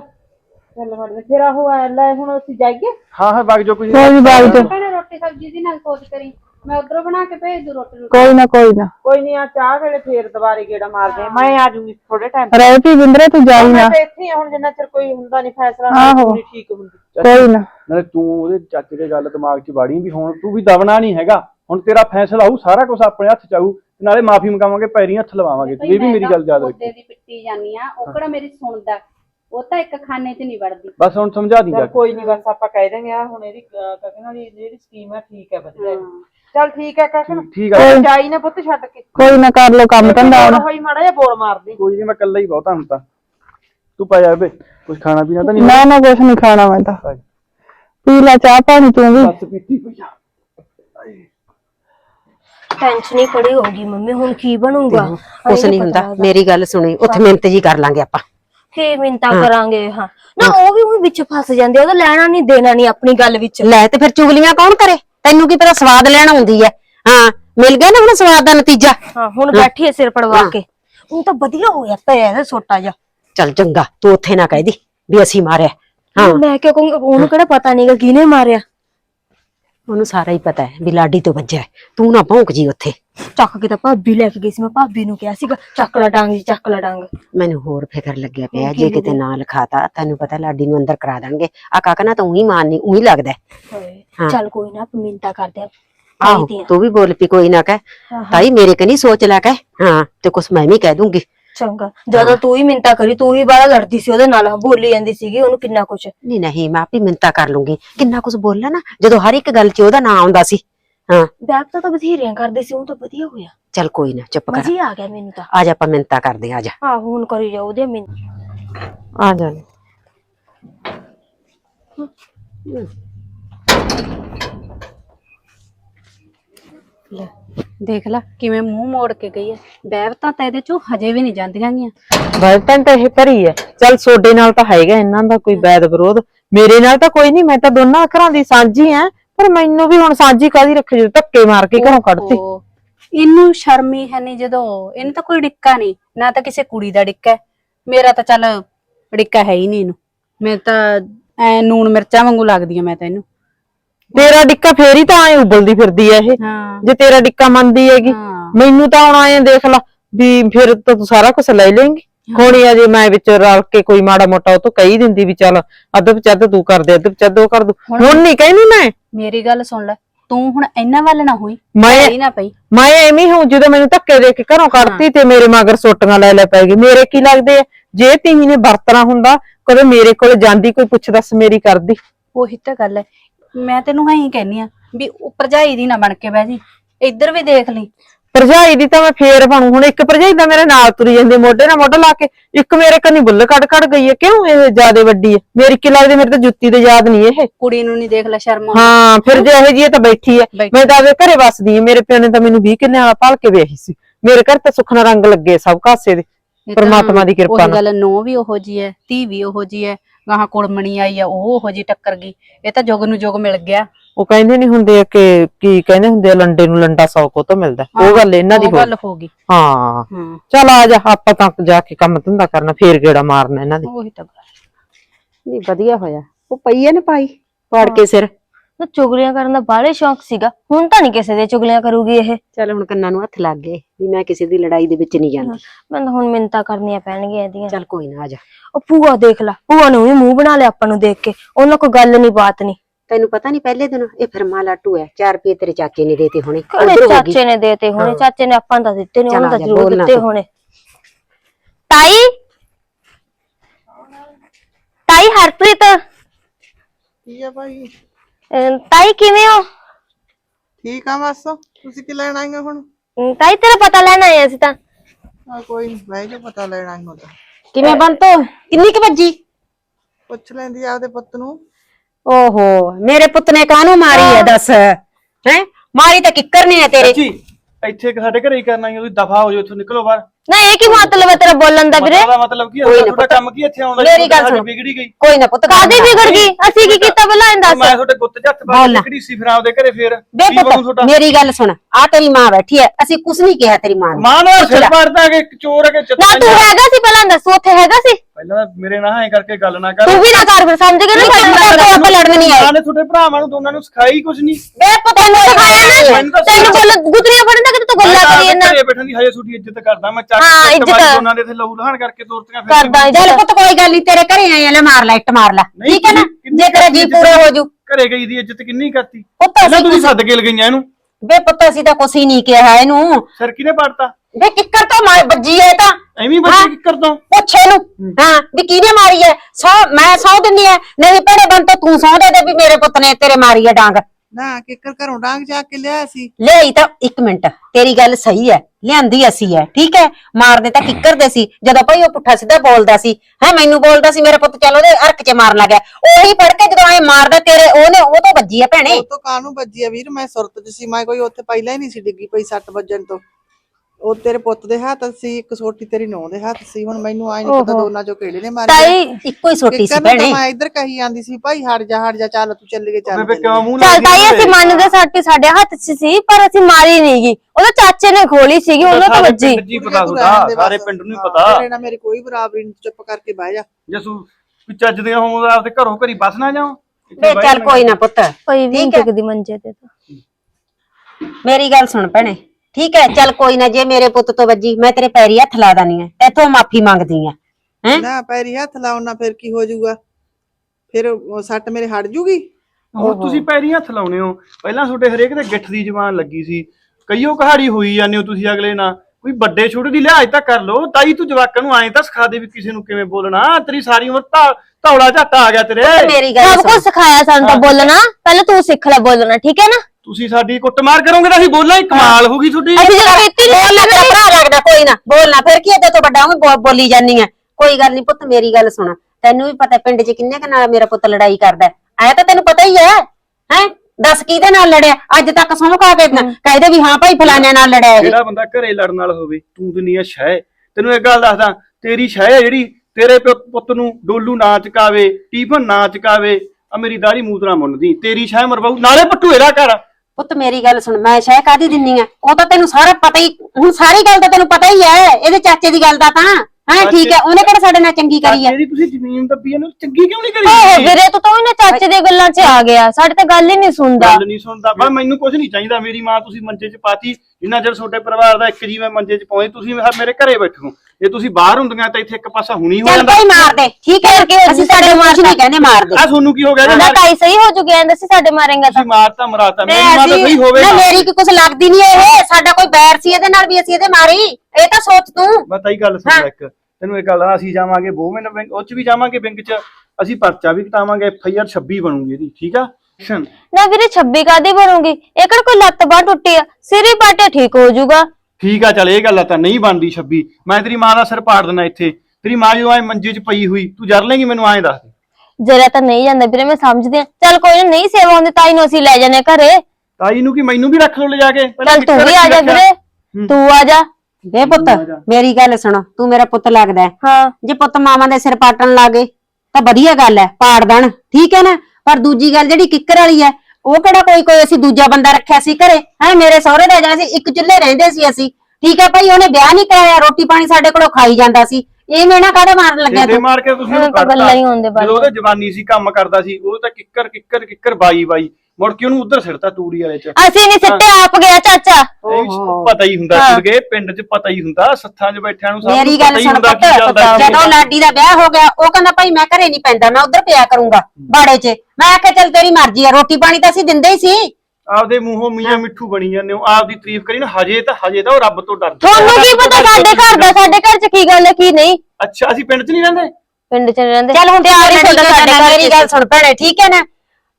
ਚੱਲ ਵੜ ਫਿਰ ਆਹੋ ਲੈ ਹੁਣ ਅਸੀਂ ਜਾਈਏ। ਹਾਂ ਹਾਂ ਵਗ ਜੋ। ਕੋਈ ਭੈਣੇ ਰੋਟੀ ਸਬਜ਼ੀ ਦੀ ਨਾਲ ਸੋਚ ਕਰੀ। ਮੈਂ ਉਧਰੋਂ ਬਣਾ ਕੇ ਭੇਜ ਦੂ ਰੋਟੀ ਕੋਈ ਨਾ ਕੋਈ ਨਾ। ਕੋਈ ਨਹੀਂ ਆ ਚਾਹ ਵੇਲੇ ਫੇਰ ਦੁਬਾਰੇ ਗੇੜਾ ਮਾਰਦੇ ਆ। ਮੈਂ ਆ ਜੂਗੀ ਥੋੜੇ ਟਾਈਮ ਰਹਿ ਪੀ ਬਿੰਦਰੇ ਤੂੰ ਜਾਈ ਨਾ। ਮੈਂ ਤਾਂ ਇੱਥੇ ਹੀ ਆ, ਹੁਣ ਜਿੰਨਾ ਚਿਰ ਕੋਈ ਹੁੰਦਾ ਨਹੀਂ ਫੈਸਲਾ ਆਹੋ। ਨਹੀਂ ਠੀਕ ਹੁੰਦੀ। ਕੋਈ ਨਾ। ਨਾਲੇ ਤੂੰ ਉਹਦੇ ਚਾਚੇ ਦੇ ਗੱਲ ਦਿਮਾਗ 'ਚ ਵਾੜੀ ਵੀ ਹੁਣ ਤੂੰ ਵੀ ਦਬਣਾ ਨਹੀਂ ਹੈਗਾ। ਹੁਣ ਤੇਰਾ ਫੈਸਲਾ ਹੋਊ ਸਾਰਾ ਕੁਝ ਆਪਣੇ ਹੱਥ 'ਚ ਆਊ ਨਾਲੇ ਮਾਫੀ ਮੰਗਾਵਾਂਗੇ ਪੈਰੀਂ ਹੱਥ ਲਵਾਵਾਂਗੇ। ਤੂੰ ਇਹ ਵੀ ਮੇਰੀ ਗੱਲ ਯਾਦ ਰੱਖੀ। ਮੁੱਦੇ ਦੀ ਪਿੱਟੀ ਜਾਨੀ ਆ ਉਹ ਕਿਹੜਾ ਮੇਰੀ ਸੁਣਦਾ? ਉਹ ਤਾਂ ਇੱਕ ਖਾਨੇ 'ਚ ਨਹੀਂ ਵੜਦੀ। ਬਸ ਹੁਣ ਸਮਝਾ ਦੀ ਜਾ ਕੋਈ ਨਹੀਂ ਬਸ ਆਪਾਂ ਕਹਿ ਦਾਂਗੇ ਆ ਹੁਣ ਇਹਦੀ ਕਕਨ ਵਾਲੀ ਜਿਹੜੀ ਸਕੀਮ ਹੈ ਠੀਕ ਹੈ ਵਧੀਆ। ਹੈ। ਚੱਲ ਠੀਕ ਹੈ ਕਕਨ ਠੀਕ ਆ। ਜਾਈ ਨਾ ਪੁੱਤ ਛੱਡ ਕੇ। ਕੋਈ ਨਾ ਕਰ ਲੋ ਕੰਮ ਧੰਦਾ ਹੁਣ। ਹੋਈ ਮਾੜਾ ਜਿਹਾ ਬੋਲ ਮਾਰਦੀ। ਕੋਈ ਨਹੀਂ ਮੈਂ ਇਕੱਲਾ ਹੀ ਬਹੁਤਾ ਹੁਣ ਤਾਂ ਤੂੰ ਪਾ ਜਾ ਬੇ ਕੁਝ ਖਾਣਾ ਪੀਣਾ ਤਾਂ ਨਹੀਂ ਨਾ ਨਾ ਕੁਛ ਨਹੀਂ ਖਾਣਾ ਮੈਂ ਤਾਂ। ਪੀ ਲੈ ਚਾਹ ਪਾਣੀ ਤੂੰ ਵੀ। ਬਸ ਪੀਤੀ ਪਈ ਜਾ ਟੈਨਸ਼ਨ ਹੀ ਖੜੀ ਹੋ ਗਈ ਮੰਮੀ ਹੁਣ ਕੀ ਬਣੂਗਾ? ਕੁਛ ਨਹੀਂ ਹੁੰਦਾ ਮੇਰੀ ਗੱਲ ਸੁਣੀ ਉੱਥੇ ਮਿਹਨਤ ਜੀ ਕਰ ਲਾਂਗੇ ਆਪਾਂ। ਕੀ ਮਿੰਤਾ ਕਰਾਂਗੇ ਹਾਂ। ਨਾ ਉਹ ਵੀ ਉਹ ਵਿੱਚ ਫਸ ਜਾਂਦੇ ਉਹਦਾ ਲੈਣਾ ਨਹੀਂ ਦੇਣਾ ਨਹੀਂ ਆਪਣੀ ਗੱਲ ਵਿੱਚ। ਲੈ ਤੇ ਫਿਰ ਚੁਗਲੀਆਂ ਕੌਣ ਕਰੇ? ਤੈਨੂੰ ਕੀ ਪਤਾ ਸਵਾਦ ਲੈਣ ਆਉਂਦੀ ਐ? ਹਾਂ ਮਿਲ ਗਿਆ ਨਾ ਹੁਣ ਸਵਾਦ ਦਾ ਨਤੀਜਾ? ਹਾਂ ਹੁਣ ਬੈਠੀ ਐ ਸਿਰ ਪੜਵਾ ਕੇ। ਹੁਣ ਤਾਂ ਵਧੀਆ ਹੋਇਆ ਪਿਆ ਇਹਦਾ ਛੋਟਾ ਜਿਹਾ। ਚੱਲ ਚੰਗਾ ਤੂੰ ਉੱਥੇ ਨਾ ਕਹਿ ਦੀ ਵੀ ਅਸੀਂ ਮਾਰਿਆ। ਹਾਂ। ਮੈਂ ਕਿਉਂ ਕਹੂੰਗੀ ਉਹਨੂੰ ਕਿਹੜਾ ਪਤਾ ਨਹੀਂਗਾ ਕਿਹਨੇ ਮਾਰਿਆ। ਉਹਨੂੰ ਸਾਰਾ ਹੀ ਪਤਾ ਹੈ ਵੀ ਲਾਡੀ ਤੋਂ ਵੱਜਿਆ ਹੈ। ਤੂੰ ਨਾ ਭੌਂਕ ਜੀ ਉੱਥੇ। ਚੱਕ ਕੇ ਤਾਂ ਭਾਬੀ ਲੈ ਕੇ ਗਈ ਸੀ ਮੈਂ ਭਾਬੀ ਨੂੰ ਕਿਹਾ ਸੀਗਾ ਚੱਕ ਲਾ ਡਾਂਗ ਜੀ ਚੱਕ ਲਾ ਡਾਂਗ। ਮੈਨੂੰ ਹੋਰ ਫਿਕਰ ਲੱਗਿਆ ਪਿਆ ਜੇ ਕਿਤੇ ਨਾ ਲਿਖਾਤਾ ਤੈਨੂੰ ਪਤਾ ਲਾਡੀ ਨੂੰ ਅੰਦਰ ਕਰਾ ਦੇਣਗੇ ਆ ਕਾਕਾ ਨਾ ਤਾਂ ਉਹੀ ਮਾਰਨੀ ਉਹੀ ਲੱਗਦਾ ਹੈ। ਹਾਂ। ਚੱਲ ਕੋਈ ਨਾ ਆਪਾਂ ਕਰਦੇ ਆ ਆਹੋ ਤੂੰ ਵੀ ਬੋਲ ਪੀ ਕੋਈ ਨਾ ਕਹਿ। ਤਾਈ ਮੇਰੇ ਕਨੀ ਸੋਚ ਲੈ ਕਹਿ। ਹਾਂ ਤੇ ਕੁਛ ਮੈਂ ਵੀ ਕਹਿ ਦੂੰਗੀ। ਚੰਗਾ। ਜਦੋਂ ਤੂੰ ਹੀ ਮਿੰਤਾ ਕਰੀ ਤੂੰ ਹੀ ਬਾਹਲਾ ਲੜਦੀ ਸੀ ਉਹਦੇ ਨਾਲ ਬੋਲੀ ਜਾਂਦੀ ਸੀਗੀ ਉਹਨੂੰ ਕਿੰਨਾ ਕੁਛ? ਨਹੀਂ ਨਹੀਂ ਮੈਂ ਆਪੇ ਮਿੰਤਾ ਕਰ ਲੂੰਗੀ। ਕਿੰਨਾ ਕੁਛ ਬੋਲਿਆ ਨਾ ਜਦੋਂ ਹਰ ਇੱਕ ਗੱਲ 'ਚ ਉਹਦਾ ਨਾਂ ਆਉਂਦਾ ਸੀ। ਹਾਂ। ਬੈਗ ਤਾਂ ਤਾਂ ਬਥੇਰੀਆਂ ਕਰਦੇ ਸੀ ਉਹ ਤਾਂ ਵਧੀਆ ਹੋਇਆ। ਚੱਲ ਕੋਈ ਨਾ ਚੁੱਪ ਕਰ। ਮਜ਼ਾ ਆ ਗਿਆ ਮੈਨੂੰ ਤਾਂ। ਆ ਜਾ ਆਪਾਂ ਮਿੰਤਾ ਕਰਦੇ ਆ ਜਾ। ਆਹੋ ਹੁਣ ਕਰੀ ਜਾਓ ਉਹਦੇ ਮਿੰਤ। ਆ ਜਾ। ਦੇਖ ਲੈ ਕਿਵੇਂ ਮੂੰਹ ਮੋੜ ਕੇ ਗਈ ਹੈ ਬੈਵਤਾਂ ਤਾਂ ਇਹਦੇ ਚੋਂ ਹਜੇ ਵੀ ਨਹੀਂ ਜਾਂਦੀਆਂ ਗੀਆਂ ਬਰਤਨ ਤਾਂ ਇਹ ਭਰੀ ਹੈ ਚੱਲ ਸੋਡੇ ਨਾਲ ਤਾਂ ਹੈਗਾ ਇਹਨਾਂ ਦਾ ਕੋਈ ਬੈਦ ਵਿਰੋਧ। ਮੇਰੇ ਨਾਲ ਤਾਂ ਕੋਈ ਨਹੀਂ ਮੈਂ ਤਾਂ ਦੋਨਾਂ ਘਰਾਂ ਦੀ ਸਾਂਝੀ ਐ। ਪਰ ਮੈਨੂੰ ਵੀ ਹੁਣ ਸਾਂਝੀ ਕਾਦੀ ਰੱਖੇ ਜਦੋਂ ਧੱਕੇ ਮਾਰ ਕੇ ਘਰੋਂ ਕੱਢਤੀ। ਓਹੋ, ਇਹਨੂੰ ਸ਼ਰਮੀ ਹੈ ਨਹੀਂ ਜਦੋਂ। ਇਹਨੂੰ ਤਾਂ ਕੋਈ ਡਿੱਕਾ ਨਹੀਂ ਨਾ ਤਾਂ ਕਿਸੇ ਕੁੜੀ ਦਾ ਡਿੱਕਾ ਹੈ। ਮੇਰਾ ਤਾਂ ਚੱਲ ਡਿੱਕਾ ਹੈ ਹੀ ਨਹੀਂ ਇਹਨੂੰ। ਮੈਂ ਤਾਂ ਐ ਨੂਣ ਮਿਰਚਾਂ ਵਾਂਗੂ ਲੱਗਦੀ ਆ ਮੈਂ ਤਾਂ ਇਹਨੂੰ। ਤੇਰਾ ਡਿੱਕਾ ਫੇਰ ਹੀ ਤਾਂ ਐ ਉਬਲਦੀ ਫਿਰਦੀ ਐ ਇਹ। ਹਾਂ। ਜੇ ਤੇਰਾ ਡਿੱਕਾ ਮੰਨਦੀ ਹੈਗੀ ਹਾਂ। ਮੈਨੂੰ ਤਾਂ ਹੁਣ ਆਏ ਦੇਖ ਲਾ ਵੀ ਫਿਰ ਤਾਂ ਤੂੰ ਸਾਰਾ ਕੁਝ ਲੈ ਲੇਂਗੀ ਹੋਣੀ ਅਜੇ ਮੈਂ ਵਿੱਚ ਰਲ ਕੇ ਕੋਈ ਮਾੜਾ ਮੋਟਾ ਉਹ ਤੋਂ ਕਹੀ ਦਿੰਦੀ ਵੀ ਚੱਲ ਅੱਧ ਪਚੱਧ ਤੂੰ ਕਰ ਦੇ ਅੱਧ ਪਚੱਧ ਉਹ ਕਰ ਦੂ। ਹੁਣ ਨਹੀਂ ਕਹਿੰਦੀ ਮੈਂ। ਮੇਰੀ ਗੱਲ ਸੁਣ ਲੈ ਤੂੰ ਹੁਣ ਇਹਨਾਂ ਵੱਲ ਨਾ ਹੋਈ ਮੈਂ ਪਈ ਨਾ ਪਈ। ਮੈਂ ਐਵੇਂ ਹੂੰ ਜਦੋਂ ਮੈਨੂੰ ਧੱਕੇ ਦੇ ਕੇ ਘਰੋਂ ਕੱਢਤੀ ਤੇ ਮੇਰੇ ਮਗਰ ਸੋਟੀਆਂ ਲੈ ਲੈ ਪੈ ਗਈ। ਮੇਰੇ ਕੀ ਲੱਗਦੇ ਆ? ਜੇ ਤੀਵੀਂ ਨੇ ਵਰਤਣਾ ਹੁੰਦਾ ਕਦੇ ਮੇਰੇ ਕੋਲ ਜਾਂਦੀ ਕੋਈ ਪੁੱਛ ਦੱਸ ਮੇਰੀ ਕਰਦੀ। ਉਹੀ ਤਾਂ ਗੱਲ ਹੈ ਮੈਂ ਤੈਨੂੰ ਐਂ ਕਹਿੰਨੀ ਆ ਵੀ ਉਹ ਭਰਜਾਈ ਦੀ ਨਾ ਬਣ ਕੇ ਬਹਿ ਜੀ ਇੱਧਰ ਵੀ ਦੇਖ ਲਈ। ਭਰਜਾਈ ਦੀ ਤਾਂ ਮੈਂ ਫੇਰ ਬਣੂ ਹੁਣ ਇੱਕ ਭਰਜਾਈ ਦਾ ਮੇਰੇ ਨਾਲ ਤੁਰੀ ਜਾਂਦੀ ਮੋਢੇ ਨਾਲ ਮੋਢਾ ਲਾ ਕੇ ਇੱਕ ਮੇਰੇ ਕੰਨੀ ਬੁੱਲ ਕੱਢ ਕੱਢ ਗਈ ਹੈ ਕਿਉਂ ਇਹ ਜਿਆਦੇ ਵੱਡੀ ਹੈ ਮੇਰੀ ਕੀ ਲੱਗਦੀ ਮੇਰੇ ਤਾਂ ਜੁੱਤੀ ਤੇ ਯਾਦ ਨਹੀਂ ਇਹ। ਕੁੜੀ ਨੂੰ ਨਹੀਂ ਦੇਖ ਲੈ ਸ਼ਰਮ ਆਉਂਦੀ। ਹਾਂ ਫਿਰ ਜੇ ਇਹ ਜੀ ਤਾਂ ਬੈਠੀ ਹੈ ਬੈਠੀ। ਮੈਂ ਤਾਂ ਆਪਦੇ ਘਰੇ ਵਸਦੀ ਹਾਂ ਮੇਰੇ ਪਿਓ ਨੇ ਤਾਂ ਮੈਨੂੰ 20 ਕਿੱਲੇ ਵਾਲਾ ਪਾਲ ਕੇ ਵੇਖੀ ਸੀ। ਮੇਰੇ ਘਰ ਤੇ ਸੁਖਨਾ ਰੰਗ ਲੱਗੇ ਸਭ ਕਾਸੇ ਦੇ ਇਹ ਤਾਂ ਪਰਮਾਤਮਾ ਦੀ ਕਿਰਪਾ ਉਹੀ ਨਾਲ। ਗੱਲ ਨੋ ਵੀ ਉਹੋ ਜੀ ਹੈ ਧੀ ਵੀ ਉਹੋ ਜੀ ਹੈ। ਗਾਹਾਂ ਕੁੜਮਣੀ ਆਈ ਆ ਉਹ ਉਹੋ ਜੀ ਟੱਕਰ ਗਈ। ਇਹ ਤਾਂ ਜੁਗ ਨੂੰ ਜੁਗ ਮਿਲ ਗਿਆ। ਉਹ ਕਹਿੰਦੇ ਨਹੀਂ ਹੁੰਦੇ ਆ ਕਿ ਕੀ ਕਹਿੰਦੇ ਹੁੰਦੇ ਆ ਲੰਡੇ ਨੂੰ ਲੰਡਾ ਸੌ ਕੋ ਤੋਂ ਮਿਲਦਾ। ਉਹ ਗੱਲ ਇਹਨਾਂ ਦੀ ਉਹ ਹੋ ਗੱਲ ਹੋ ਗਈ। ਹਾਂ। ਹੂੰ। ਚਲ ਆ ਜਾ ਆਪਾਂ ਤਾਂ ਜਾ ਕੇ ਕੰਮ ਧੰਦਾ ਕਰਨਾ ਫੇਰ ਗੇੜਾ ਮਾਰਨਾ ਇਹਨਾਂ ਦੀ। ਉਹੀ ਤਾਂ ਗੱਲ ਨਹੀਂ ਵਧੀਆ ਹੋਇਆ। ਉਹ ਪਈ ਐ ਨਾ ਪਾਈ ਪਾੜ ਕੇ ਸਿਰ। ਨਾ ਚੁਗਲੀਆਂ ਕਰਨ ਦਾ ਬਾਹਲੇ ਸ਼ੌਂਕ ਸੀਗਾ। ਹੁਣ ਤਾਂ ਨਹੀਂ ਕਿਸੇ ਦੇ ਚੁਗਲੀਆਂ ਕਰੂਗੀ ਇਹ। ਚੱਲ ਹੁਣ ਕੰਨਾਂ ਨੂੰ ਹੱਥ ਲੱਗ ਗਏ ਵੀ ਮੈਂ ਕਿਸੇ ਦੀ ਲੜਾਈ ਦੇ ਵਿੱਚ ਨਹੀਂ ਜਾਂਦੀ। ਮੈਨੂੰ ਤਾਂ ਹੁਣ ਮਿੰਤਾ ਕਰਨੀਆਂ ਪੈਣਗੀਆਂ ਇਹਦੀਆਂ। ਚੱਲ ਕੋਈ ਨਾ ਆ ਜਾ। ਉਹ ਭੂਆ ਦੇਖ ਲਾ ਭੂਆ ਨੇ ਵੀ ਮੂੰਹ ਬਣਾ ਲਿਆ ਆਪਾਂ ਨੂੰ ਦੇਖ ਕੇ। ਉਹਨਾਂ ਕੋਈ ਗੱਲ ਨਹੀਂ ਬਾਤ ਨਹੀਂ ਤੈਨੂੰ ਪਤਾ ਨਹੀਂ ਪਹਿਲੇ ਦਿਨ ਇਹ ਫਿਰਮਾ ਲਾਟੂ ਹੈ 4 ਰੁਪਏ ਤੇਰੇ ਚਾਚੇ ਨੇ ਦੇਤੇ ਹੋਣੇ ਕਿਹੜੇ ਹੋ। ਚਾਚੇ ਨੇ ਦੇਤੇ ਹੋਣੇ? ਚਾਚੇ ਨੇ ਆਪਾਂ ਨੂੰ ਤਾਂ ਦਿੱਤੇ ਨਹੀਂ ਉਹਨਾਂ ਤਾਂ ਜਾ, ਜ਼ਰੂਰ ਬੋਲ ਦਿੱਤੇ ਤੂੰ। ਹੋਣੇ। ਤਾਈ? ਤਾਈ ਹਰਪ੍ਰੀਤ? ਕੀ ਆ ਭਾਈ? ਅਮ, ਤਾਈ ਕਿਵੇਂ ਹੋ? ਠੀਕ ਆ ਬਸ। ਤੁਸੀਂ ਕੀ ਲੈਣ ਆਈਆਂ ਹੁਣ? ਅਮ, ਤਾਈ ਤੇਰਾ ਪਤਾ ਲੈਣ ਆਏ ਅਸੀਂ ਤਾਂ। ਆ ਕੋਈ ਨੀ ਬਹਿ ਜਾ ਪਤਾ ਲੈਣ ਆਈ ਹੁੰਦਾ ਕਿਵੇਂ ਬੰਤੋ ਕਿੰਨੀ ਕੁ ਵੱਜੀ? ਪੁੱਛ ਲੈਂਦੀ ਆ ਆਪਦੇ ਪੁੱਤ ਨੂੰ। ਓਹੋ ਮੇਰੇ ਪੁੱਤ ਨੇ ਕਾਹਨੂੰ ਮਾਰੀ ਹੈ। ਦੱਸ? ਹੈ? ਮਾਰੀ ਤਾਂ ਕਿੱਕਰ ਨੇ ਹੈ ਤੇਰੇ। ਚਾਚੀ ਇੱਥੇ ਇੱਕ ਸਾਡੇ ਘਰੇ ਹੀ ਕਰਨਾ ਹੈ ਤੁਸੀਂ ਦਫਾ ਹੋ ਜਾਓ ਇੱਥੋਂ ਨਿਕਲੋ ਬਾਹਰ। ਨਾ ਇਹ ਕੀ ਮਤਲਬ ਹੈ ਤੇਰਾ ਬੋਲਣ ਦਾ ਵੀਰੇ? ਮਤਲਬ ਦਾ ਮਤਲਬ ਕੀ ਹੈ ਕੋਈ ਨਾ ਤੁਹਾਡਾ ਪੁੱਤ। ਕੰਮ ਕੀ ਇੱਥੇ ਆਉਣ ਦਾ? ਮੇਰੀ ਗੱਲ ਸੁਣ। ਵਿਗੜੀ ਗਈ। ਕੋਈ ਨਾ ਪੁੱਤ ਕਾਦੀ ਵਿਗੜ ਗਈ? ਅਸੀਂ ਕੀ ਕੀਤਾ ਪਹਿਲਾਂ ਇਹ ਮੈਂ ਤੁਹਾਡੇ ਗੁੱਤ ਬੋਲ ਬਾਹਰ ਨਾ। ਨਿਕੜੀ ਸੀ ਫਿਰ ਆਪਦੇ ਘਰੇ ਫੇਰ। ਬੇ ਕੀ ਬਣੂ ਪੁੱਤ ਤੁਹਾਡਾ? ਮੇਰੀ ਗੱਲ ਸੁਣ ਆ ਤੇਰੀ ਮਾਂ ਬੈਠੀ ਹੈ ਅਸੀਂ ਕੁਝ ਨਹੀਂ ਕਿਹਾ ਤੇਰੀ ਮਾਂ ਨੂੰ। ਮਾਂ ਪੁੱਛ ਸਿਰ। ਮਾਰਦਾ ਕਿ ਚੋਰ ਹੈ ਕਿ ਨਾ ਤੂੰ ਹੈਗਾ ਸੀ ਪਹਿਲਾਂ ਦੱਸ ਉੱਥੇ ਹੈਗਾ ਸੀ? ਪਹਿਲਾਂ ਤਾਂ ਮੇਰੇ ਨਾਲ ਐ ਕਰਕੇ ਗੱਲ ਨਾ ਕਰ। ਤੂੰ ਵੀ ਨਾ ਕਰ ਫਿਰ ਸਮਝ ਗਏ ਨਾ ਸਾਡੇ ਨਾਲ ਆਪਾਂ ਲੜਨ ਨਹੀਂ ਆਏ ਮਾਂ ਨੇ ਤੁਹਾਡੇ ਭਰਾਵਾਂ ਨੂੰ ਦੋਨਾਂ ਨੂੰ ਸਿਖਾਈ ਕੁਝ ਨਹੀਂ। ਬੇ ਪੁੱਤ ਤੈਨੂੰ ਸਿਖਾਇਆ ਨਾ। ਤਾਂ ਤੈਨੂੰ ਬੋਲ ਗੁੱਤਰੀਆਂ ਫੜਨ ਤੱਕ ਤੂੰ ਗੱਲਾਂ ਕਰੀ ਜਾਂਦਾ। ਘਰੇ ਬੈਠਣ ਦੀ ਹਜੇ ਛੋਟੀ ਇੱਜ਼ਤ ਕਰਦਾ ਮੈਂ ਚੱਕ ਹਾਂ, ਕੇ ਇੱਜ਼ਤ। ਮਾਰੀ ਦੋਨਾਂ ਦੇ ਇੱਥੇ ਲਹੂ ਲਹਾਨ ਕਰਕੇ ਤੋਰਤੀਆਂ ਫਿਰ। ਕਰਦਾ ਚੱਲ। ਪੁੱਤ ਕੋਈ ਗੱਲ ਨਹੀਂ ਤੇਰੇ ਘਰੇ ਆਏ ਆ ਲੈ ਮਾਰ ਲੈ ਇੱਟ ਮਾਰ ਲੈ। ਨਹੀਂ, ਠੀਕ ਹੈ ਨਾ? ਕਿੰਨੀ- ਜੇ ਤੇਰਾ ਜੀ ਕਿੰਨੀ ਪੂਰਾ ਹੋ ਜੂ ਘਰੇ ਗਈ ਦੀ ਇੱਜ਼ਤ ਕਿੰਨੀ ਕਰਤੀ? ਪੁੱਤ ਪਹਿਲਾਂ ਅਸੀਂ ਤੁਸੀਂ ਸੱਦ ਕੇ ਲਗਈਆਂ ਇਹਨੂੰ। ਬੇ ਪੁੱਤ ਅਸੀਂ ਤਾਂ ਕੁਛ ਹੀ ਨਹੀਂ ਕਿਹਾ ਇਹਨੂੰ। ਸਰ ਕਿਨੇ ਪੜਤਾ? ਬੇ ਕਿੱਕਰ ਤੋਂ ਮਾਰ ਵੱਜੀ ਐ ਤਾਂ। ਐਵੇਂ ਬੱਚੇ ਕੀ ਕਰਦਾ ਪੁੱਛ ਇਹਨੂੰ। ਹਾਂ ਵੀ ਕਿਹਨੇ ਮਾਰੀ ਐ? ਸੌ ਮੈਂ ਸੌ ਦਿੰਨੀ ਐ। ਨਹੀਂ ਭੜੇ ਬਣ ਤੋਂ ਤੂੰ ਸੌ ਦੇ ਦੇ ਵੀ ਮੇਰੇ ਪੁੱਤ ਨੇ ਤੇਰੇ ਮਾਰੀ ਐ ਡਾਂਗ। ਨਾ ਕਿੱਕਰ ਘਰੋਂ ਡਾਂਗ ਚੱਕ ਕੇ ਲਿਆ ਸੀ। ਲਿਆਈ ਤਾਂ ਇੱਕ ਮਿੰਟ। ਤੇਰੀ ਗੱਲ ਸਹੀ ਐ। ਲਿਆਂਦੀ ਅਸੀਂ ਐ। ਠੀਕ ਐ? ਮਾਰਦੇ ਤਾਂ ਕਿੱਕਰ ਦੇ ਸੀ। ਜਦੋਂ ਭਾਈ ਉਹ ਪੁੱਠਾ ਸਿੱਧਾ ਬੋਲਦਾ ਸੀ। ਹੈ ਮੈਨੂੰ ਬੋਲਦਾ ਸੀ ਮੇਰੇ ਪੁੱਤ ਚੱਲ ਉਹਦੇ ਹਰਕ 'ਚ ਮਾਰਨ ਲੱਗਿਆ ਉਹੀ ਫੜ ਕੇ ਜਦੋਂ ਐ ਮਾਰਦਾ ਤੇਰੇ ਉਹਨੇ ਉਹ ਤੋਂ ਵੱਜੀ ਐ ਭੈਣੇ। ਉਹ ਤੋਂ ਕਾਹਨੂੰ ਵੱਜੀ ਆ ਵੀਰ? ਮੈਂ ਸੁਰਤ ਚ ਸੀ। ਮੈਂ ਕੋਈ ਉੱਥੇ ਪਹਿਲਾਂ ਹੀ ਨਹੀਂ ਸੀ ਡਿੱਗੀ ਪਈ ਸੱਟ ਵੱਜਣ ਤੋਂ। ਉਹ ਤੇਰੇ ਪੁੱਤ ਦੇ ਹੱਥ ਸੀ ਇੱਕ ਸੋਟੀ ਤੇਰੀ ਨੌਂ ਦੇ ਹੱਥ ਸੀ। ਹੁਣ ਮੈਨੂੰ ਆਈ ਨਹੀਂ ਪਤਾ ਦੋਨਾਂ ਚੋਂ ਕਿਹੜੇ ਨੇ ਮਾਰੀ ਤਾਈ ਇੱਕੋ ਹੀ ਸੋਟੀ ਸੀ ਭੈਣੇ। ਮੈਂ ਇੱਧਰ ਕਹੀ ਜਾਂਦੀ ਸੀ ਭਾਈ ਹਟ ਜਾ ਹਟ ਜਾ ਚੱਲ ਤੂੰ ਚੱਲ ਕੇ ਚੱਲ ਬੇਬੇ ਚੱਲੀਏ। ਕਿਉਂ ਮੂੰਹ ਚੱਲ ਤਾਈ ਅਸੀਂ ਮੰਨਦੇ ਸਾਡੀ ਸਾਡੇ ਹੱਥ 'ਚ ਸੀ ਪਰ ਅਸੀਂ ਮਾਰੀ ਨਹੀਂ ਗਈ। ਉਹਦੇ ਚਾਚੇ ਨੇ ਖੋਲੀ ਸੀਗੀ ਉਹਨੂੰ ਤਾਂ ਵੱਜੀ। ਜੀ ਪਤਾ ਦੇ ਸਾਰੇ। ਪਿੰਡ ਨੂੰ ਹੀ ਹਾਂ, ਪਤਾ। ਤੇਰੇ ਨਾਲ ਮੇਰੀ ਕੋਈ ਬਰਾਬਰੀ ਨਹੀਂ ਚੁੱਪ ਕਰਕੇ ਬਹਿ ਜਾ। ਜਸੂ ਵੀ ਚੱਜ ਦੀਆਂ ਹੋਣ ਆਪਦੇ ਘਰੋਂ ਘਰੀ ਬਸ ਨਾ ਜਾਓ। ਬੇ ਚੱਲ ਕੋਈ ਨਾ ਪੁੱਤ। ਕੋਈ ਵੀ ਠੀਕ ਹੈ। ਟਿਕਦੀ ਮੰਜੇ ਤੇ ਤਾਂ। ਮੇਰੀ ਗੱਲ ਸੁਣ ਭੈਣੇ। ਠੀਕ ਹੈ ਚੱਲ ਕੋਈ ਨਾ ਜੇ ਮੇਰੇ ਪੁੱਤ ਤੋਂ ਵੱਜੀ ਮੈਂ ਤੇਰੇ ਪੈਰੀ ਹੱਥ ਲਾ ਦਾਨੀ ਐ ਇੱਥੋਂ ਮਾਫੀ ਮੰਗਦੀ ਆ ਹੈਂ? ਨਾ ਪੈਰੀ ਹੱਥ ਲਾਉਣ ਨਾਲ ਫਿਰ ਕੀ ਹੋ ਜਾਊਗਾ? ਫਿਰ ਉਹ ਸੱਟ ਮੇਰੇ ਹਟ ਜੂਗੀ? ਹੁਣ ਤੁਸੀਂ ਪੈਰੀ ਹੱਥ ਲਾਉਨੇ ਹੋ ਪਹਿਲਾਂ ਤੁਹਾਡੇ ਹਰੇਕ ਦੇ ਗਿੱਠ ਦੀ ਜ਼ਬਾਨ ਲੱਗੀ ਸੀ ਕਈਓ ਕਹਾੜੀ ਹੋਈ ਜਾਂਦੇ ਹੋ ਤੁਸੀਂ ਅਗਲੇ ਨਾਲ ਕੋਈ ਵੱਡੇ ਛੋਟੇ ਦੀ ਲਿਹਾਜ਼ ਤਾਂ ਕਰ ਲੋ ਤਾਈ ਤੂੰ ਜਵਾਕਾਂ ਨੂੰ ਐਂ ਤਾਂ ਸਿਖਾ ਦੇ ਵੀ ਕਿਸੇ ਨੂੰ ਕਿਵੇਂ ਬੋਲਣਾ ਤੇਰੀ ਸਾਰੀ ਉਮਰ ਧਾ- ਧੌਲਾ ਝਾਟਾ ਆ ਗਿਆ ਤੇਰੇ। ਮੇਰੀ ਗੱਲ ਸਭ ਸੁਣ ਕੁਝ ਸਿਖਾਇਆ ਸਾਨੂੰ ਤਾਂ ਬੋਲਣਾ ਪਹਿਲਾਂ ਤੂੰ ਸਿੱਖ ਲੈ ਬੋਲਣਾ ਠੀਕ ਹੈ ਨਾ? ਤੁਸੀਂ ਸਾਡੀ ਕੁੱਟਮਾਰ ਕਰੋਗੇ ਤਾਂ ਅਸੀਂ ਬੋਲਾਂ ਹੀ ਕਮਾਲ ਹੋ ਗਈ ਤੁਹਾਡੀ। ਅਸੀਂ ਜਦੋਂ ਕੀਤੀ ਨਹੀਂ ਬੋਲਣਾ ਤੇਰਾ ਭਰਾ ਲੱਗਦਾ ਕੋਈ ਨਾ ਬੋਲਣਾ ਫਿਰ ਕੀ ਏਦਾਂ ਤੋਂ ਵੱਡਾ ਉਹ ਬੋਲੀ ਜਾਨੀ ਆ ਕੋਈ ਗੱਲ ਨਹੀਂ ਪੁੱਤ ਮੇਰੀ ਗੱਲ ਸੁਣ। ਤੈਨੂੰ ਵੀ ਪਤਾ ਪਿੰਡ 'ਚ ਕਿੰਨੇ ਕੁ ਨਾਲ ਮੇਰਾ ਪੁੱਤ ਲੜਾਈ ਕਰਦਾ ਐ ਤਾਂ ਤੈਨੂੰ ਪਤਾ ਹੀ ਹੈ ਹੈ? ਦੱਸ ਕਿਹਦੇ ਨਾਲ ਲੜਿਆ? ਅੱਜ ਤੱਕ ਸੌਂ ਖਾ ਕੇ ਕਹਿੰਦੇ ਵੀ ਹਾਂ ਭਾਈ ਫਲਾਣਿਆਂ ਨਾਲ ਲੜਿਆ ਇਹ। ਜਿਹੜਾ ਬੰਦਾ ਘਰੇ ਲੜਨ ਵਾਲਾ ਹੋਵੇ ਤੂੰ ਦੁਨੀਆ ਸ਼ੈ ਤੈਨੂੰ ਇੱਕ ਗੱਲ ਦੱਸਦਾ ਤੇਰੀ ਸ਼ੈ ਹੈ ਜਿਹੜੀ ਤੇਰੇ ਪੁੱਤ ਨੂੰ ਡੋਲੂ ਨਾ ਚਕਾਵੇ ਟੀਫਨ ਨਾ ਚਕਾਵੇ ਆ ਮੇਰੀ ਦਾੜੀ ਮੂਤਰਾ ਮੁੰਨਦੀ ਤੇਰੀ ਸ਼ੈ ਮਰਵਾਉ ਨਾਲੇ ਪੱਟੂ ਇਹਦਾ ਘਰ। ਪੁੱਤ ਮੇਰੀ ਗੱਲ ਸੁਣ, ਮੈਂ ਸ਼ਹਿ ਕਾਦੀ ਦਿੰਨੀ ਆ? ਉਹ ਤਾਂ ਤੈਨੂੰ ਸਾਰਾ ਪਤਾ ਹੀ, ਹੁਣ ਸਾਰੀ ਗੱਲ ਤਾਂ ਤੈਨੂੰ ਪਤਾ ਹੀ ਹੈ, ਇਹਦੇ ਚਾਚੇ ਦੀ ਗੱਲ ਦਾ ਤਾਂ। ਹਾਂ ਠੀਕ ਹੈ ਉਹਨੇ ਕਿਹੜਾ ਸਾਡੇ ਨਾਲ ਚੰਗੀ ਕਰੀ ਹੈ ਜਿਹੜੀ ਤੁਸੀਂ ਜ਼ਮੀਨ ਦੱਬੀ ਇਹਨੂੰ ਚੰਗੀ ਕਿਉਂ ਨਹੀਂ ਕਰੀ ਓਹ? ਵੀਰੇ ਤੂੰ ਤਾਂ ਉਹਨਾਂ ਚਾਚੇ ਦੀਆਂ ਗੱਲਾਂ 'ਚ ਆ ਗਿਆ। ਸਾਡੇ ਤਾਂ ਗੱਲ ਹੀ ਨਹੀਂ ਸੁਣਦਾ। ਗੱਲ ਨਹੀਂ ਸੁਣਦਾ ਪਰ ਮੈਨੂੰ ਕੁਝ ਨਹੀਂ ਚਾਹੀਦਾ। ਮੇਰੀ ਮਾਂ ਤੁਸੀਂ ਮੰਜੇ 'ਚ ਪਾਤੀ ਜਿੰਨਾ ਚਿਰ ਤੁਹਾਡੇ ਪਰਿਵਾਰ ਦਾ ਇੱਕ ਜੀਵ ਮੰਜੇ 'ਚ ਪਹੁੰਚੇ ਤੁਸੀਂ ਮੇ- ਮੇਰੇ ਘਰੇ ਬੈਠੋ। ਜੇ ਤੁਸੀਂ ਬਾਹਰ ਹੁੰਦੀਆਂ ਤਾਂ ਇੱਥੇ ਇੱਕ ਪਾਸਾ ਹੁਣੀ ਹੋ ਚੱਲ ਜਾਂਦਾ। ਭਾਈ ਮਾਰ ਦੇ ਠੀਕ ਹੈ? ਕਿ ਅਸੀਂ ਸਾਡੇ ਮਾਰ ਨਹੀਂ ਕਹਿੰਦੇ ਮਾਰ ਦੇ। ਆ ਤੁਹਾਨੂੰ ਕੀ ਹੋ ਗਿਆ? ਨਾ ਜੇ ਤਾਈ ਸਹੀ ਹੋ ਚੁੱਕੀ ਐਂਦਾ ਸੀ ਸਾਡੇ ਮਾਰੇਗਾ ਤਾਂ। ਤੁਸੀਂ ਮਾਰਤਾ ਮਰਾਤਾ। ਮੈਂ ਮੇਰੀ ਮਾਂ ਤਾਂ ਸਹੀ ਹੋਵੇ ਨਾ ਮੇਰੀ ਕੀ ਕੁਛ ਲੱਗਦੀ ਨਹੀਂ ਇਹ। ਸਾਡਾ ਕੋਈ ਬੈਰ ਸੀ ਇਹਦੇ ਨਾਲ ਵੀ ਅਸੀਂ ਇਹਦੇ ਮਾਰੀ ਇਹ ਤਾਂ ਸੋਚ ਤੂੰ। ਮੈਂ ਤਾਂ ਹੀ ਗੱਲ ਸੁਣ ਲੈ ਇੱਕ। ਤੈਨੂੰ ਇੱਕ ਗੱਲ ਆ ਅਸੀਂ ਜਾਵਾਂਗੇ ਬੋਵੇਂ ਬੈਂਕ ਉਹ 'ਚ ਵੀ ਜਾਵਾਂਗੇ ਬੈਂਕ 'ਚ। ਅਸੀਂ ਪਰਚਾ ਵੀ ਕਟਾਵਾਂਗੇ ਐਫ ਆਈ ਆਰ 26 ਬਣੂਗੀ ਇਹਦੀ ਠੀਕ ਆ? ਐਕਸ਼ਨ ਨਾ ਵੀਰੇ 26 ਕਾਦੀ ਬਣੂਗੀ? ਇਹ ਕਿਹੜਾ ਕੋਈ ਲੱਤ ਬਾਹ ਟੁੱਟੀ ਆ? ਸਿਰੇ ਪਾਟੇ ਠੀਕ ਹੋ ਜਾਊਗਾ। ਠੀਕ ਆ ਚੱਲ ਇਹ ਗੱਲ ਆ ਤਾਂ ਨਹੀਂ ਬਣਦੀ 26 ਮੈਂ ਤੇਰੀ ਮਾਂ ਦਾ ਸਿਰ ਪਾੜ ਦੇਣਾ ਇੱਥੇ। ਤੇਰੀ ਮਾਂ ਜੋ ਐ ਮੰਜੇ 'ਚ ਪਈ ਹੋਈ ਤੂੰ ਜਰ ਲੇਂਗੀ ਮੈਨੂੰ ਐਂ ਦੱਸ ਦੇ। ਜਰਾ ਤਾਂ ਨਹੀਂ ਜਾਂਦਾ ਵੀਰੇ ਮੈਂ ਸਮਝਦੀ ਆ ਚੱਲ ਕੋਈ ਨਾ ਨਹੀਂ ਸੇਵਾ ਹੁੰਦੀ ਤਾਈ ਨੂੰ ਅਸੀਂ ਲੈ ਜਾਣੇ ਘਰੇ। ਤਾਈ ਨੂੰ ਕੀ ਮੈਨੂੰ ਵੀ ਰੱਖ ਲੋ ਲਿਜਾ ਕੇ ਪਹਿਲਾਂ ਚੱਲ ਤੂੰ ਵੀ ਆ ਜਾ? ਵੀਰੇ। ਤੂੰ ਆ ਜਾ। ਵੇ ਪੁੱਤ ਮੇਰੀ ਗੱਲ ਸੁਣ ਤੂੰ ਮੇਰਾ ਪੁੱਤ ਲੱਗਦਾ ਹੈ। ਹਾਂ। ਜੇ ਪੁੱਤ ਮਾਵਾਂ ਦੇ ਸਿਰ ਪਾਟਣ ਲੱਗੇ ਤਾਂ ਵਧੀਆ ਗੱਲ ਹੈ ਪਾੜ ਦੇਣ ਠੀਕ ਹੈ ਨਾ? ਪਰ ਦੂਜੀ ਗੱਲ ਜਿਹੜੀ ਕਿੱਕਰ ਵਾਲੀ ਹੈ ਉਹ ਕਿਹੜਾ ਕੋਈ ਕੋਈ ਅਸੀਂ ਦੂਜਾ ਬੰਦਾ ਰੱਖਿਆ ਸੀ ਘਰੇ? ਹੈ ਮੇਰੇ ਸਹੁਰੇ ਦਾ ਜਾ ਸੀ ਇੱਕ ਚੁੱਲ੍ਹੇ ਰਹਿੰਦੇ ਸੀ ਅਸੀਂ। ਠੀਕ ਹੈ ਭਾਈ ਉਹਨੇ ਵਿਆਹ ਨਹੀਂ ਕਰਾਇਆ ਰੋਟੀ ਪਾਣੀ ਸਾਡੇ ਕੋਲੋਂ ਖਾਈ ਜਾਂਦਾ ਸੀ। ਇਹ ਮੇਣਾ ਕਾਹਦੇ ਮਾਰਨ ਲੱਗਿਆ ਤੂੰ? ਮਾਰ ਕੇ ਤੁਸੀਂ ਹੁਣ ਉਹਨੂੰ ਤਾਂ ਗੱਲਾਂ ਹੀ। ਜਦੋਂ ਉਹਦੇ ਜਵਾਨੀ ਸੀ ਕੰਮ ਕਰਦਾ ਸੀ ਉਹ ਤਾਂ ਕਿੱਕਰ ਕਿੱਕਰ ਕਿੱਕਰ ਬਾਈ ਬਾਈ ਮੁੜ ਕੇ ਉਹਨੂੰ ਉਧਰ ਸਿੱਟਤਾ ਤੂੜੀ ਵਾਲੇ ਚ। ਅਸੀਂ ਨਹੀਂ ਸਿੱਟੇ ਆਪ ਗਿਆ ਚਾਚਾ। ਇਹ ਵੀ ਪਤਾ ਹੀ ਹੁੰਦਾ ਸੀਗੇ ਪਿੰਡ 'ਚ ਪਤਾ ਹੀ ਹੁੰਦਾ ਸੱਥਾਂ 'ਚ ਬੈਠਿਆਂ ਨੂੰ ਸਭ ਨੂੰ ਪਤਾ ਹੀ ਸੁਣ ਹੁੰਦਾ ਪੁੱਤ ਕੀ ਚੱਲਦਾ ਕੀ ਜਦੋਂ ਲਾਡੀ ਦਾ ਵਿਆਹ ਹੋ ਗਿਆ ਉਹ ਕਹਿੰਦਾ ਭਾਈ ਮੈਂ ਘਰੇ ਨਹੀਂ ਪੈਂਦਾ ਮੈਂ ਉਧਰ ਪਿਆ ਕਰੂੰਗਾ ਬਾੜੇ 'ਚ। ਮੈਂ ਆਖਿਆ ਚੱਲ ਤੇਰੀ ਮਰਜ਼ੀ ਆ ਰੋਟੀ ਪਾਣੀ ਤਾਂ ਅਸੀਂ ਦਿੰਦੇ ਹੀ ਸੀ। ਆਪਦੇ ਮੂੰਹੋਂ ਮੀਆਂ ਮਿੱਠੂ ਬਣੀ ਜਾਂਦੇ ਹੋ ਆਪਦੀ ਤਾਰੀਫ ਕਰੀ ਨਾ ਹਜੇ ਤਾਂ ਹਜੇ ਤਾਂ ਉਹ ਰੱਬ ਤੋਂ ਡਰਦੇ। ਤੁਹਾਨੂੰ ਕੀ ਪਤਾ ਸਾਡੇ ਘਰ ਦਾ ਸਾਡੇ ਘਰ 'ਚ ਕੀ ਗੱਲ ਹੈ ਕੀ ਨਹੀਂ? ਅੱਛਾ ਅਸੀਂ ਪਿੰਡ 'ਚ ਨਹੀਂ ਰਹਿੰਦੇ? ਪਿੰਡ 'ਚ ਰਹਿੰਦੇ। ਚੱਲ ਹੁਣ ਤਿਆਰ ਹੀ ਤੇਰੀ ਤੁਹਾਡਾ ਸਾਡੇ ਘਰ ਮੇਰੀ ਗੱਲ ਸੁਣ ਭੈਣੇ ਠੀਕ ਹੈ ਨਾ?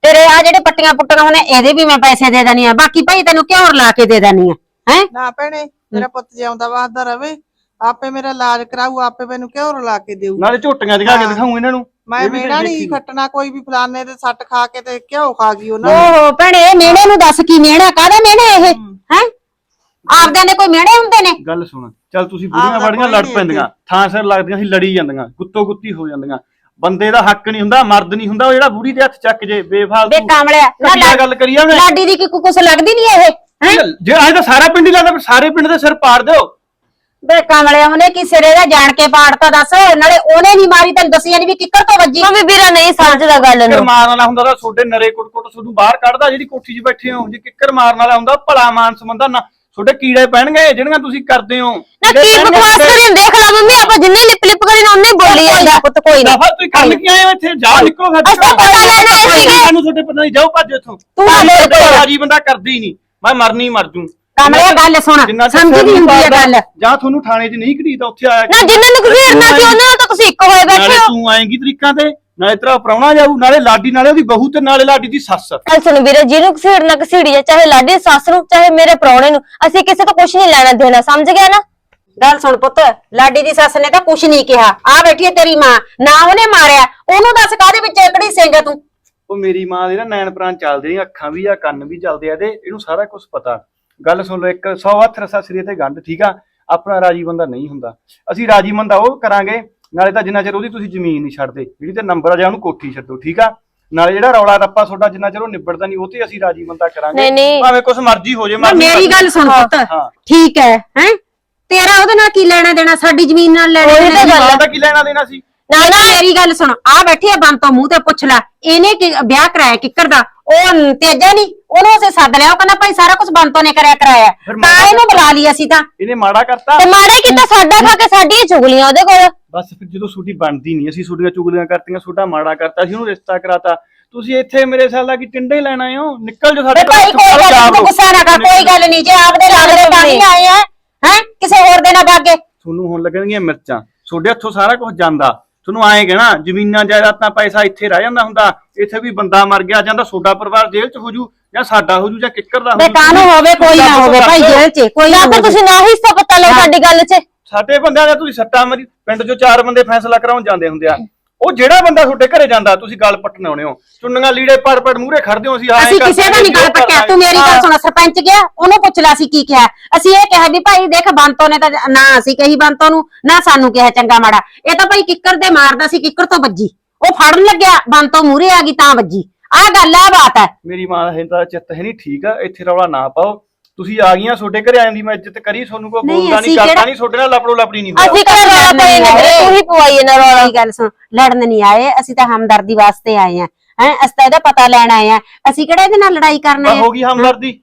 ਤੇਰੇ ਆ ਜਿਹੜੇ ਪੱਟੀਆਂ ਪੁੱਟੀਆਂ ਹੋਣੇ ਇਹਦੇ ਵੀ ਮੈਂ ਪੈਸੇ ਦੇ ਦੇਣੀ ਆ। ਬਾਕੀ ਭਾਈ ਤੈਨੂੰ ਘਿਓ ਲਾ ਕੇ ਦੇ ਦੇਣੀ ਆ ਹੈ? ਨਾ ਭੈਣੇ ਮੇਰਾ ਪੁੱਤ ਜਿਉਂਦਾ ਵਾਸਦਾ ਰਵੇ ਆਪੇ ਮੇਰਾ ਇਲਾਜ ਕਰਾਊ ਆਪੇ ਮੈਨੂੰ ਕਿਉਂ ਰਲਾ ਕੇ ਦੇਊ। ਨਾਲੇ ਝੋਟੀਆਂ ਜਗਾ ਕੇ ਦਿਖਾਉਂ ਇਹਨਾਂ ਨੂੰ। ਮੈਂ ਇਹ ਵੀ ਤਾਂ ਮੇਰਾ ਨਹੀਂ ਦੇਖੀ। ਖੱਟਣਾ ਕੋਈ ਵੀ ਫਲਾਣੇ ਦੇ ਸੱਟ ਖਾ ਕੇ ਤੇ ਕਿਉਂ ਖਾ ਗਈ ਉਹਨਾਂ ਨੂੰ। ਓਹੋ ਭੈਣੇ ਮਿਹਣੇ ਨੂੰ ਦੱਸ ਕੀ ਮਿਹਣਾ ਕਾਹਦੇ ਮਿਹਣੇ ਇਹ? ਹੈ। ਆਪਦਿਆਂ ਦੇ ਕੋਈ ਮਿਹਣੇ ਹੁੰਦੇ ਨੇ? ਗੱਲ ਸੁਣ ਚੱਲ ਤੁਸੀਂ ਬੁੜੀਆਂ ਆਪਦਾ ਬੜੀਆਂ ਕੋਈ ਲੜ ਨਹੀਂ ਪੈਂਦੀਆਂ। ਥਾਂ ਸਿਰ ਲੱਗਦੀਆਂ ਸੀ ਲੜੀ ਜਾਂਦੀਆਂ ਗੁੱਤੋ ਗੁੱਤੀ ਹੋ ਜਾਂਦੀਆਂ। ਬੰਦੇ ਦਾ ਹੱਕ ਨਹੀਂ ਹੁੰਦਾ ਮਰਦ ਨਹੀਂ ਹੁੰਦਾ ਉਹ ਜਿਹੜਾ ਬੁੜੀ ਦੇ ਹੱਥ ਚੱਕ ਜੇ ਬੇ ਬੇਫਾਲਤੂ ਕਾਮਲਿਆ ਨਾ ਲਾ- ਗੱਲ ਕਰੀ ਉਹਨੇ ਲਾਡੀ ਦੀ ਕੀ ਕੋਈ ਕੁਛ ਲੱਗਦੀ ਨਹੀਂ ਇਹ ਹੈ? ਜੇ ਅੱਜ ਤਾਂ ਸਾਰਾ ਪਿੰਡ ਹੀ ਲੱਗਦਾ ਫਿਰ ਸਾਰੇ ਪਿੰਡ ਦੇ ਸਿਰ ਪਾੜ ਦਿਓ। ਬੇ ਕਾਮਲਿਆ ਉਹਨੇ ਕੀ ਸਿਰੇ ਦਾ ਜਾਣ ਕੇ ਪਾੜਤਾ ਦੱਸ ਨਾਲੇ ਉਹਨੇ ਨਹੀਂ ਮਾਰੀ ਤੈਨੂੰ ਦੱਸਿਆ ਨਹੀਂ ਵੀ ਕਿੱਕਰ ਤੋਂ ਵੱਜੀ। ਮੰਮੀ ਵੀਰਾ ਨਹੀਂ ਸਮਝਦਾ ਗੱਲ ਕਿੱਕਰ ਨੂੰ ਮਾਰਨ ਵਾਲਾ ਹੁੰਦਾ ਤਾਂ ਛੋਡੇ ਨਰੇ ਕੁੱਟ ਕੁੱਟ ਤੁਹਾਨੂੰ ਬਾਹਰ ਕੱਢਦਾ ਜਿਹੜੀ ਕੋਠੀ 'ਚ ਬੈਠੇ ਹੋ ਜੇ ਕਿੱਕਰ ਮਾਰਨ ਵਾਲਾ ਹੁੰਦਾ ਭਲਾ ਮਾਨਸ ਬੰਦਾ ਨਾ ਛੋਡੇ ਕੀੜੇ ਪੈਣਗੇ ਜਿਹੜੀਆਂ ਤੁਸੀਂ ਕਰਦੇ ਹੋ। ਨਾ ਕੀ ਬਕਵਾਸ ਕਰੀ ਦੇਖ ਲੈ ਮੰਮੀ ਆਪਾਂ ਜਿੰਨੇ ਲਿਪ ਲਿਪ ਕਰੀ ਨਾ ਉਹਨੇ ਬੋਲੀ ਜਾਂਦਾ। ਪੁੱਤ ਕੋਈ ਨਹੀਂ। ਦਫਾ ਤੁਸੀਂ ਕਰਨ ਕੀ ਆਏ ਹੋ ਇੱਥੇ? ਜਾ ਨਿਕਲੋ ਫਿਰ ਅਸੀਂ ਤਾਂ ਪਤਾ ਲੈਣ ਆਏ ਸੀਗੇ। ਤੁਹਾਨੂੰ ਤੁਹਾਡੇ ਪਤਾ ਨਹੀਂ ਜਾਓ ਭੱਜ ਇੱਥੋਂ। ਤੂੰ ਨਾ ਬੋਲ ਤੁਹਾਡਾ ਰਾਜੀ ਬੰਦਾ ਕਰਦੀ ਨਹੀਂ ਮੈਂ ਮਰਨੀ ਮਰ ਜੂ। ਕਾਮਲਿਆ ਗੱਲ ਸੁਣ ਜਿੰਨਾ ਚਿਰ ਸਮਝਦੀ ਤੁਹਾਨੂੰ ਹੁੰਦੀ ਹੈ ਪਾਲਦਾ, ਗੱਲ। ਜਾਂ ਤੁਹਾਨੂੰ ਥਾਣੇ 'ਚ ਨਹੀਂ ਘੜੀ ਤਾਂ ਉੱਥੇ ਆਇਆ ਨਾ ਜਿੰਨਾਂ ਨੂੰ ਘੇਰਨਾ ਸੀ ਉਹਨਾਂ ਨਾਲ ਤਾਂ ਤੁਸੀਂ ਇੱਕ ਹੋਏ ਬੈਠੇ ਹੋ। ਤੂੰ ਆਏਂਗੀ ਤਰੀਕਾਂ ਤੇ। ਨਾਲੇ ਤੇਰਾ ਪ੍ਰਾਹੁਣਾ ਜਾਊ ਨਾਲੇ ਲਾਡੀ ਨਾਲੇ ਉਹਦੀ ਬਹੂ ਤੇ ਨਾਲੇ ਲਾਡੀ ਦੀ ਸੱਸ। ਚੱਲ ਸੁਣ ਵੀਰੇ ਜਿਹਨੂੰ ਘਸੀੜਨਾ ਘਸੀੜੀ ਜਾ ਚਾਹੇ ਲਾਡੀ ਸੱਸ ਨੂੰ ਚਾਹੇ ਮੇਰੇ ਪ੍ਰਾਹੁਣੇ ਨੂੰ ਅਸੀਂ ਕਿਸੇ ਤੋਂ ਕੁਝ ਨਹੀਂ ਲੈਣਾ ਦੇਣਾ ਸਮਝ ਗਿਆ ਨਾ? ਗੱਲ ਸੁਣ ਪੁੱਤ ਲਾਡੀ ਦੀ ਸੱਸ ਨੇ ਤਾਂ ਕੁਛ ਨਹੀਂ ਕਿਹਾ। ਆ ਬੈਠੀ ਹੈ ਤੇਰੀ ਮਾਂ ਨਾ ਉਹਨੇ ਮਾਰਿਆ ਉਹਨੂੰ ਦੱਸ ਕਾਹਦੇ ਵਿੱਚ ਕਿਹੜੀ ਸਿੰਘ ਹੈ ਤੂੰ? ਉਹ ਮੇਰੀ ਮਾਂ ਦੇ ਨਾ ਨੈਣ ਪ੍ਰਾਣ ਚੱਲਦੇ ਨੇ ਅੱਖਾਂ ਵੀ ਆ ਕੰਨ ਵੀ ਚੱਲਦੇ ਆ ਤੇ ਇਹਨੂੰ ਸਾਰਾ ਕੁਝ ਪਤਾ। ਗੱਲ ਸੁਣ ਲਓ ਇੱਕ 100 ਹੱਥ ਰਸਾ ਸਿਰੇ ਤੇ ਗੰਢ ਠੀਕ ਆ? ਆਪਣਾ ਰਾਜੀ ਬੰਦਾ ਨਹੀਂ ਹੁੰਦਾ। ਅਸੀਂ ਰਾਜੀ ਬੰਦਾ ਉਹ ਕਰਾਂਗੇ ਨਾਲੇ ਤਾਂ ਜਿੰਨਾ ਚਿਰ ਉਹਦੀ ਤੁਸੀਂ ਜ਼ਮੀਨ ਨਹੀਂ ਛੱਡਦੇ ਜਿਹੜੀ ਤੇ ਨੰਬਰ ਆ ਜਾਂ ਉਹਨੂੰ ਕੋਠੀ ਛੱਡੋ ਠੀਕ ਆ? ਨਾਲੇ ਜਿਹੜਾ ਰੌਲਾ ਰੱਪਾ ਤੁਹਾਡਾ ਜਿੰਨਾ ਚਿਰ ਉਹ ਨਿਬੜਦਾ ਨਹੀਂ ਉਹ ਤੇ ਅਸੀਂ ਰਾਜੀ ਬੰਦਾ ਕਰਾਂਗੇ। ਨਹੀਂ, ਨਹੀਂ। ਭਾਵੇਂ ਕੁਝ ਮਰਜ਼ੀ ਹੋ ਜੇ ਮਰਜ਼ੀ ਮੇਰੀ ਗੱਲ ਸੁਣ ਪੁੱਤ। ਹਾਂ। ਠੀਕ ਹੈ ਹੈ? ਤੇਰਾ ਉਹਦੇ ਨਾਲ ਕੀ ਲੈਣਾ ਦੇਣਾ? ਸਾਡੀ ਜ਼ਮੀਨ ਨਾਲ ਲੈਣਾ ਉਹੀ ਤਾਂ ਦੇਣਾ ਗੱਲ ਕੀ ਲੈਣਾ ਦੇਣਾ ਸੀ? ਨਾ ਨਾ ਮੇਰੀ ਗੱਲ ਸੁਣ ਆ ਬੈਠੀ ਆ ਬੰਤੋਂ ਮੂੰਹ ਤੇ ਪੁੱਛ ਲੈ ਇਹਨੇ ਕੀ ਵਿਆਹ ਕਰਾਇਆ ਕਿੱਕਰ ਦਾ? ਉਹ ਤੇਜਾ ਨਹੀਂ ਉਹਨੂੰ ਅਸੀਂ ਸੱਦ ਲਿਆ ਉਹ ਕਹਿੰਦਾ ਭਾਈ ਸਾਰਾ ਕੁਝ ਬੰਤੋਂ ਨੇ ਕਰਿਆ ਕਰਾਇਆ। ਫਿਰ ਤਾਂ ਮਾੜਾ ਇਹਨੂੰ ਬੁਲਾ ਲਈ ਅਸੀਂ ਤਾਂ। ਇਹਨੇ ਮਾੜਾ ਕਰਤਾ। ਤੇ ਮਾੜੇ ਕੀਤਾ ਸਾਡਾ ਖਾ ਕੇ ਸਾਡੀਆਂ ਚੁਗਲੀਆਂ ਉਹਦੇ ਕੋਲ। ਬਸ ਫਿਰ ਜਦੋਂ ਛੁੱਟੀ ਬਣਦੀ ਨਹੀਂ ਅਸੀਂ ਛੁੱਟੀਆਂ ਚੁਗਲੀਆਂ ਕਰਤੀਆਂ ਛੋਟਾ ਮਾੜਾ ਕਰਤਾ ਸੀ ਉਹਨੂੰ ਰਿਸ਼ਤਾ ਕਰਾਤਾ। ਤੁਸੀਂ ਇੱਥੇ ਮੇਰੇ ਸਾਲ ਦਾ ਕੀ ਟਿੰਡੇ ਲੈਣ ਆਏ ਹੋ? ਨਿਕਲ ਜਾ ਸਾਡੇ ਵੇ ਭਾਈ ਕੋਈ ਗੱਲ ਨੀ, ਤੂੰ ਗੁੱਸਾ ਨਾ ਕਰ ਕੋਈ ਗੱਲ ਨਹੀਂ ਜੇ ਆਪਦੇ ਲੱਗਦੇ ਤਾਂ ਨਹੀਂ। ਆਏ ਆ ਹੈ ਕਿਸੇ ਹੋਰ ਦੇ ਨਾਲ ਬਾਗੇ। ਤੁਹਾਨੂੰ ਹੁਣ ਲੱਗਣਗੀਆਂ ਮਿਰਚਾਂ ਤੁਹਾਡੇ ਹੱਥੋਂ ਸਾਰਾ ਕੁਝ ਜਾਂਦਾ। ਤੁਹਾਨੂੰ ਆਏ ਕਹਿਣਾ ਜ਼ਮੀਨਾਂ ਜਾਇਦਾਦਾਂ ਪੈਸਾ ਇੱਥੇ ਰਹਿ ਜਾਂਦਾ ਹੁੰਦਾ ਇੱਥੇ ਵੀ ਬੰਦਾ ਮਰ ਗਿਆ ਜਾਂਦਾ ਤੁਹਾਡਾ ਪਰਿਵਾਰ ਜੇਲ੍ਹ 'ਚ ਹੋ ਜੂ ਜਾਂ ਸਾਡਾ ਹੋ ਜੂ ਜਾਂ ਕਿੱਕਰ ਦਾ ਹੋ ਬੇ ਜੂ ਕਾਹਨੂੰ ਹੋਵੇ ਕੋਈ ਨਾ ਹੋਵੇ ਭਾਈ ਜੇਲ੍ਹ 'ਚ ਕੋਈ ਨਾ ਫਿਰ ਹੋਵੇ। ਤੁਸੀਂ ਨਾ ਹਿੱਸਾ ਪਤਾ ਲਓ ਸਾਡੀ ਗੱਲ 'ਚ। ਸਾਡੇ ਬੰਦਿਆਂ ਦਾ ਤੁਸੀਂ ਸੱਟਾਂ ਮਰੀ ਪਿੰਡ 'ਚੋਂ ਚਾਰ ਬੰਦੇ ਫੈਸਲਾ ਕਰਾਉਣ ਜਾਂਦੇ ਹੁੰਦੇ ਆ। ਉਹ ਜਿਹੜਾ ਬੰਦਾ ਤੁਹਾਡੇ ਘਰੇ ਜਾਂਦਾ ਤੁਸੀਂ ਗੱਲ ਪੱਟਣ ਆਉਣੇ ਹੋ। ਚੁੰਨੀਆਂ ਲੀੜੇ ਪੜ ਪੜ ਮੂਹਰੇ ਖੜਦੇ ਹੋ ਅਸੀਂ ਆਏਂ ਅਸੀਂ ਕਿਸੇ ਦਾ ਨਹੀਂ ਗੱਲ ਪੱਟਿਆ। ਤੂੰ। ਮੇਰੀ ਗੱਲ ਸੁਣ ਸਰਪੰਚ ਗਿਆ ਉਹਨੂੰ ਪੁੱਛ ਲੈ ਅਸੀਂ ਕੀ ਕਿਹਾ। ਅਸੀਂ ਇਹ ਕਿਹਾ ਵੀ ਭਾਈ ਦੇਖ ਬੰਤੋ ਨੇ ਤਾਂ ਨਾ ਅਸੀਂ ਕਹੀ ਬੰਤੋ ਨੂੰ ਨਾ ਸਾਨੂੰ ਕਿਹਾ ਚੰਗਾ ਮਾੜਾ। ਇਹ ਤਾਂ ਭਾਈ ਕਿੱਕਰ ਦੇ ਮਾਰਦਾ ਸੀ ਕਿੱਕਰ ਤੋਂ ਵੱਜੀ। ਉਹ ਫੜਨ ਲੱਗਿਆ ਬੰਤੋ ਮੂਰੇ ਆ ਗਈ ਤਾਂ ਵੱਜੀ। ਆਹ ਗੱਲ ਆ ਬਾਤ ਹੈ। ਮੇਰੀ ਮਾਂ ਦਾ ਹਿੰਦਾ ਚਿੱਤ ਹੈ ਨਹੀਂ ਠੀਕ ਆ ਇੱਥੇ ਰੌਲਾ ਨਾ ਪਾਓ। ਤੁਸੀਂ ਆ ਗਈਆਂ ਤੁਹਾਡੇ ਘਰੇ ਆਇਆਂ ਦੀ ਮੈਂ ਇੱਜ਼ਤ ਕਰੀ ਤੁਹਾਨੂੰ ਕੋਈ ਨਹੀਂ, ਬੋਲਦਾ ਨਹੀਂ ਅਸੀਂ ਕਰਦਾ ਕਿਹੜਾ- ਨਹੀਂ ਤੁਹਾਡੇ ਨਾਲ ਲਪੜੋ ਲਪੜੀ ਨਹੀਂ ਹੁੰਦਾ ਅਸੀਂ ਕਿਹੜਾ ਰੌਲਾ ਪਾਈ ਨੇ? ਵੀਰੇ ਤੂੰ ਹੀ ਪਵਾਈ ਇਹਨਾਂ ਰੌਲਾ। ਮੇਰੀ ਗੱਲ ਸੁਣ ਲੜਨ ਨਹੀਂ ਆਏ ਅਸੀਂ ਤਾਂ ਹਮਦਰਦੀ ਵਾਸਤੇ ਆਏ ਆ। ਹੈ ਅਸੀਂ ਤਾਂ ਇਹਦਾ ਪਤਾ ਲੈਣ ਆਏ ਆ। ਅਸੀਂ ਕਿਹੜਾ ਇਹਦੇ ਨਾਲ ਲੜਾਈ ਕਰਨਾ ਬਸ ਹੈ? ਹੋ ਗਈ ਹਮਦਰਦੀ?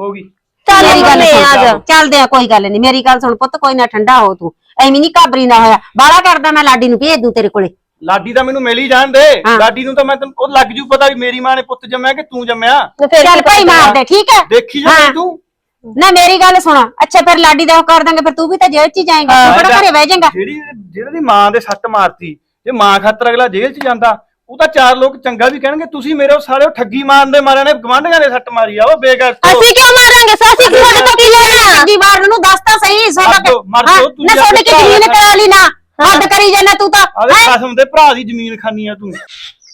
ਹੋ ਗਈ। ਚੱਲ ਮੇਰੀ ਗੱਲ ਮੰਮੀ, ਆ ਜਾ। ਸੁਣ ਚੱਲਦੇ ਆ ਕੋਈ ਗੱਲ ਨਹੀਂ। ਮੇਰੀ ਗੱਲ ਸੁਣ ਪੁੱਤ ਕੋਈ ਨਾ ਠੰਡਾ ਹੋ ਤੂੰ। ਐਵੇਂ ਨਹੀਂ ਘਾਬਰੀ ਨਾ ਹੋਇਆ। ਬਾਲਾ ਕਰਦਾ ਮੈਂ ਲਾਡੀ ਨੂੰ ਭੇਜ ਦੂੰ ਤੇਰੇ ਕੋਲੇ। ਲਾਡੀ ਤਾਂ ਮੈਨੂੰ ਮਿਲ ਹੀ ਜਾਣ ਦੇ। ਹਾਂ। ਲਾਡੀ ਨੂੰ ਤਾਂ ਮੈਂ ਤੈਨੂੰ ਉਹ ਲੱਗ ਜੂ ਪਤਾ ਵੀ ਮੇਰੀ ਮਾਂ ਨੇ ਪੁੱਤ ਜੰਮਿਆ ਕਿ ਤੂੰ ਜੰਮਿਆ। ਤੇ ਫਿਰ ਚੱਲ ਭਾਈ ਮਾਰ ਦੇ ਠੀਕ ਹੈ? ਦੇਖੀ ਜਾ ਹਾਂ। ਤੂੰ। ਨਾ ਮੇਰੀ ਗੱਲ ਸੁਣ। ਅੱਛਾ ਫਿਰ ਲਾਡੀ ਦਾ ਉਹ ਕਰ ਦਾਂਗੇ ਫਿਰ ਤੂੰ ਵੀ ਤਾਂ ਜੇਲ੍ਹ 'ਚ ਹੀ ਜਾਏਂਗਾ। ਤੂੰ ਕਿਹੜਾ ਘਰੇ ਬਹਿ ਜਾਏਂਗਾ। ਜਿਹੜੀ ਜਿਹੜੇ ਦੀ ਮਾਂ ਦੇ ਸੱਟ ਮਾਰਤੀ ਜੇ ਮਾਂ ਖਾਤਰ ਅਗਲਾ ਜੇਲ੍ਹ 'ਚ ਜਾਂਦਾ ਉਹ ਤਾਂ ਚਾਰ ਲੋਕ ਚੰਗਾ ਵੀ ਕਹਿਣਗੇ ਤੁਸੀਂ ਮੇਰੇ ਉਹ ਸਾਲੇ ਉਹ ਠੱਗੀ ਮਾਰਨ ਦੇ ਮਾਰਿਆਂ ਨੇ ਗਵਾਂਢੀਆਂ ਦੇ ਸੱਟ ਮਾਰੀ ਆ ਉਹ ਬੇਗੈਰ ਅਸੀਂ ਕਿਉਂ ਮਾਰਾਂਗੇ? ਸਾਸੀ ਸਾਡੇ ਤੋਂ ਕੀ ਲੈਣਾ ਜੀ ਵਾਰ ਨੂੰ ਦੱਸ ਤਾਂ ਸਹੀ ਸੋਡਾ ਮਰ ਜਾਓ, ਨਾ ਸੋਡੇ ਕੇ ਜ਼ਮੀਨ ਕਰਾ ਲਈ ਨਾ। ਹੱਦ ਕਰੀ ਜਾਂਦਾ ਤੂੰ ਤਾਂ। ਆਲੇ ਹੈਂ? ਕਸਮ ਦੇ ਭਰਾ ਦੀ ਜ਼ਮੀਨ ਖਾਨੀ ਆ ਤੂੰ।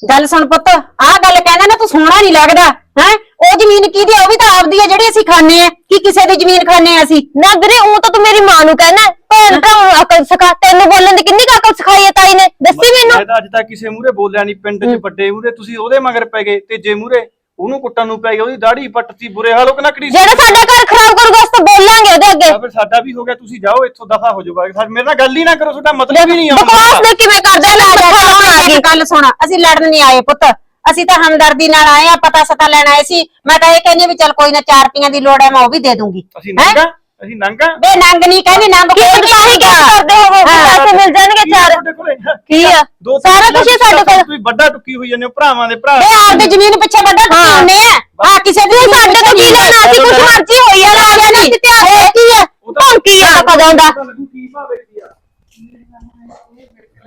ਗੱਲ ਸੁਣ ਪੁੱਤ ਆਹ ਗੱਲ ਕਹਿੰਦਾ ਨਾ ਤੂੰ ਸੋਹਣਾ ਨਹੀਂ ਲੱਗਦਾ ਹੈ? ਉਹ ਜ਼ਮੀਨ ਕਿਹਦੀ ਆ ਉਹ ਵੀ ਤਾਂ ਆਪਦੀ ਆ ਜਿਹੜੀ ਅਸੀਂ ਖਾਣੇ ਆ। ਕੀ ਕਿਸੇ ਦੀ ਜ਼ਮੀਨ ਖਾਣੇ ਆ ਅਸੀਂ? ਨਾ ਵੀਰੇ ਉਹ ਤਾਂ ਤੂੰ ਮੇਰੀ ਮਾਂ ਨੂੰ ਕਹਿਣਾ ਭੈਣ ਭਰਾ ਅਕਲ ਸਿਖਾ ਤੈਨੂੰ ਬੋਲਣ ਦੀ ਕਿੰਨੀ ਕੁ ਅਕਲ ਸਿਖਾਈ ਹੈ ਤਾਈ ਨੇ? ਦੱਸੀ ਮੈਨੂੰ। ਮੈਂ ਤਾਂ ਅੱਜ ਤੱਕ ਕਿਸੇ ਮੂਹਰੇ ਬੋਲਿਆ ਨਹੀਂ ਪਿੰਡ 'ਚ ਵੱਡੇ ਮੂਹਰੇ ਤੁਸੀਂ ਉਹਦੇ ਮਗਰ ਪੈ ਗਏ ਤੇ ਜੇ ਮੂਹਰੇ। ਉਹਨੂੰ ਕੁੱਟਣ ਨੂੰ ਪੈ ਉਹਦੀ ਦਾੜੀ ਪੱਟਤੀ ਬੁਰੇ ਹਾਲ ਉਹ ਕੜੀ ਜਿਹੜਾ ਸਾਡਾ ਘਰ ਖਰਾਬ ਕਰੂਗਾ ਉਸ ਤੋਂ ਬੋਲਾਂਗੇ ਉਹਦੇ ਅੱਗੇ। ਫਿਰ ਸਾਡਾ ਵੀ ਹੋ ਗਿਆ ਤੁਸੀਂ ਜਾਓ ਇੱਥੋਂ ਦਫਾ ਹੋ ਜਾਊਗਾ ਸਾਡੇ ਮੇਰੇ ਨਾਲ ਗੱਲ ਹੀ ਨਾ ਕਰੋ ਤੁਹਾਡਾ ਮਤਲਬ ਹੀ ਨਹੀਂ ਆਉਂਦਾ। ਬਕਵਾਸ ਦੇ ਕਿਵੇਂ ਕਰਦਾ ਲੈ ਜਾ ਇੱਕ ਗੱਲ ਸੁਣ ਅਸੀਂ ਲੜਨ ਨਹੀਂ ਆਏ ਪੁੱਤ। ਅਸੀਂ ਤਾਂ ਹਮਦਰਦੀ ਨਾਲ ਆਏ ਆ ਪਤਾ ਸਤਾ ਲੈਣ ਆਏ ਸੀ। ਮੈਂ ਤਾਂ ਇਹ ਕਹਿੰਦੀ ਹਾਂ ਵੀ ਚੱਲ ਕੋਈ ਨਾ 4 ਰੁਪਈਆਂ ਦੀ ਲੋੜ ਹੈ ਮੈਂ ਉਹ ਵੀ ਦੇ ਦੂੰਗੀ। ਅਸੀਂ ਹੈਂ? ਅਸੀਂ ਨੰਗਾ ਵੇ ਨੰਗ ਨਹੀਂ ਕਹਿੰਦੀ ਨੰਗ ਕੀ ਕੋਈ ਤਾਂ ਹੀ ਗੱਲ ਕਰਦੇ ਹੋ ਪੈਸੇ ਮਿਲ ਜਾਣਗੇ ਚਾਰ। ਤੁਹਾਡੇ ਕੋਲੇ ਕੀ ਆ? ਦੋ ਸਾਰਾ ਕੁਝ ਹੀ ਸਾਡੇ ਕੋਲ ਤੁਸੀਂ ਵੱਡਾ ਟੁੱਕੀ ਹੋਈ ਜਾਂਦੇ ਹੋ ਭਰਾਵਾਂ ਦੇ ਭਰਾ ਵੇ ਆਪਦੀ ਜ਼ਮੀਨ ਪਿੱਛੇ ਵੱਡਾ ਟੁੱਟਾਉਂਦੇ ਆ। ਹਾਂ ਕਿਸੇ ਦੀ ਸਾਡੇ ਤੋਂ ਕੀ ਲੈਣਾ ਅਸੀਂ ਕੁਝ ਮਰਜ਼ੀ ਹੋਈ ਆ ਨਾ ਜਾਣਾ ਕਿ ਤਿਆਰ ਕੀ ਆ? ਧਮਕੀ ਆ ਪਤਾ ਜਾਂਦਾ ਕੀ ਭਾਵੇਂ ਕੀ ਆ।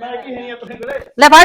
ਮੈਂ ਕੀ ਹੈ ਆਪਣੇ ਕੋਲੇ ਲੈ ਫੜ।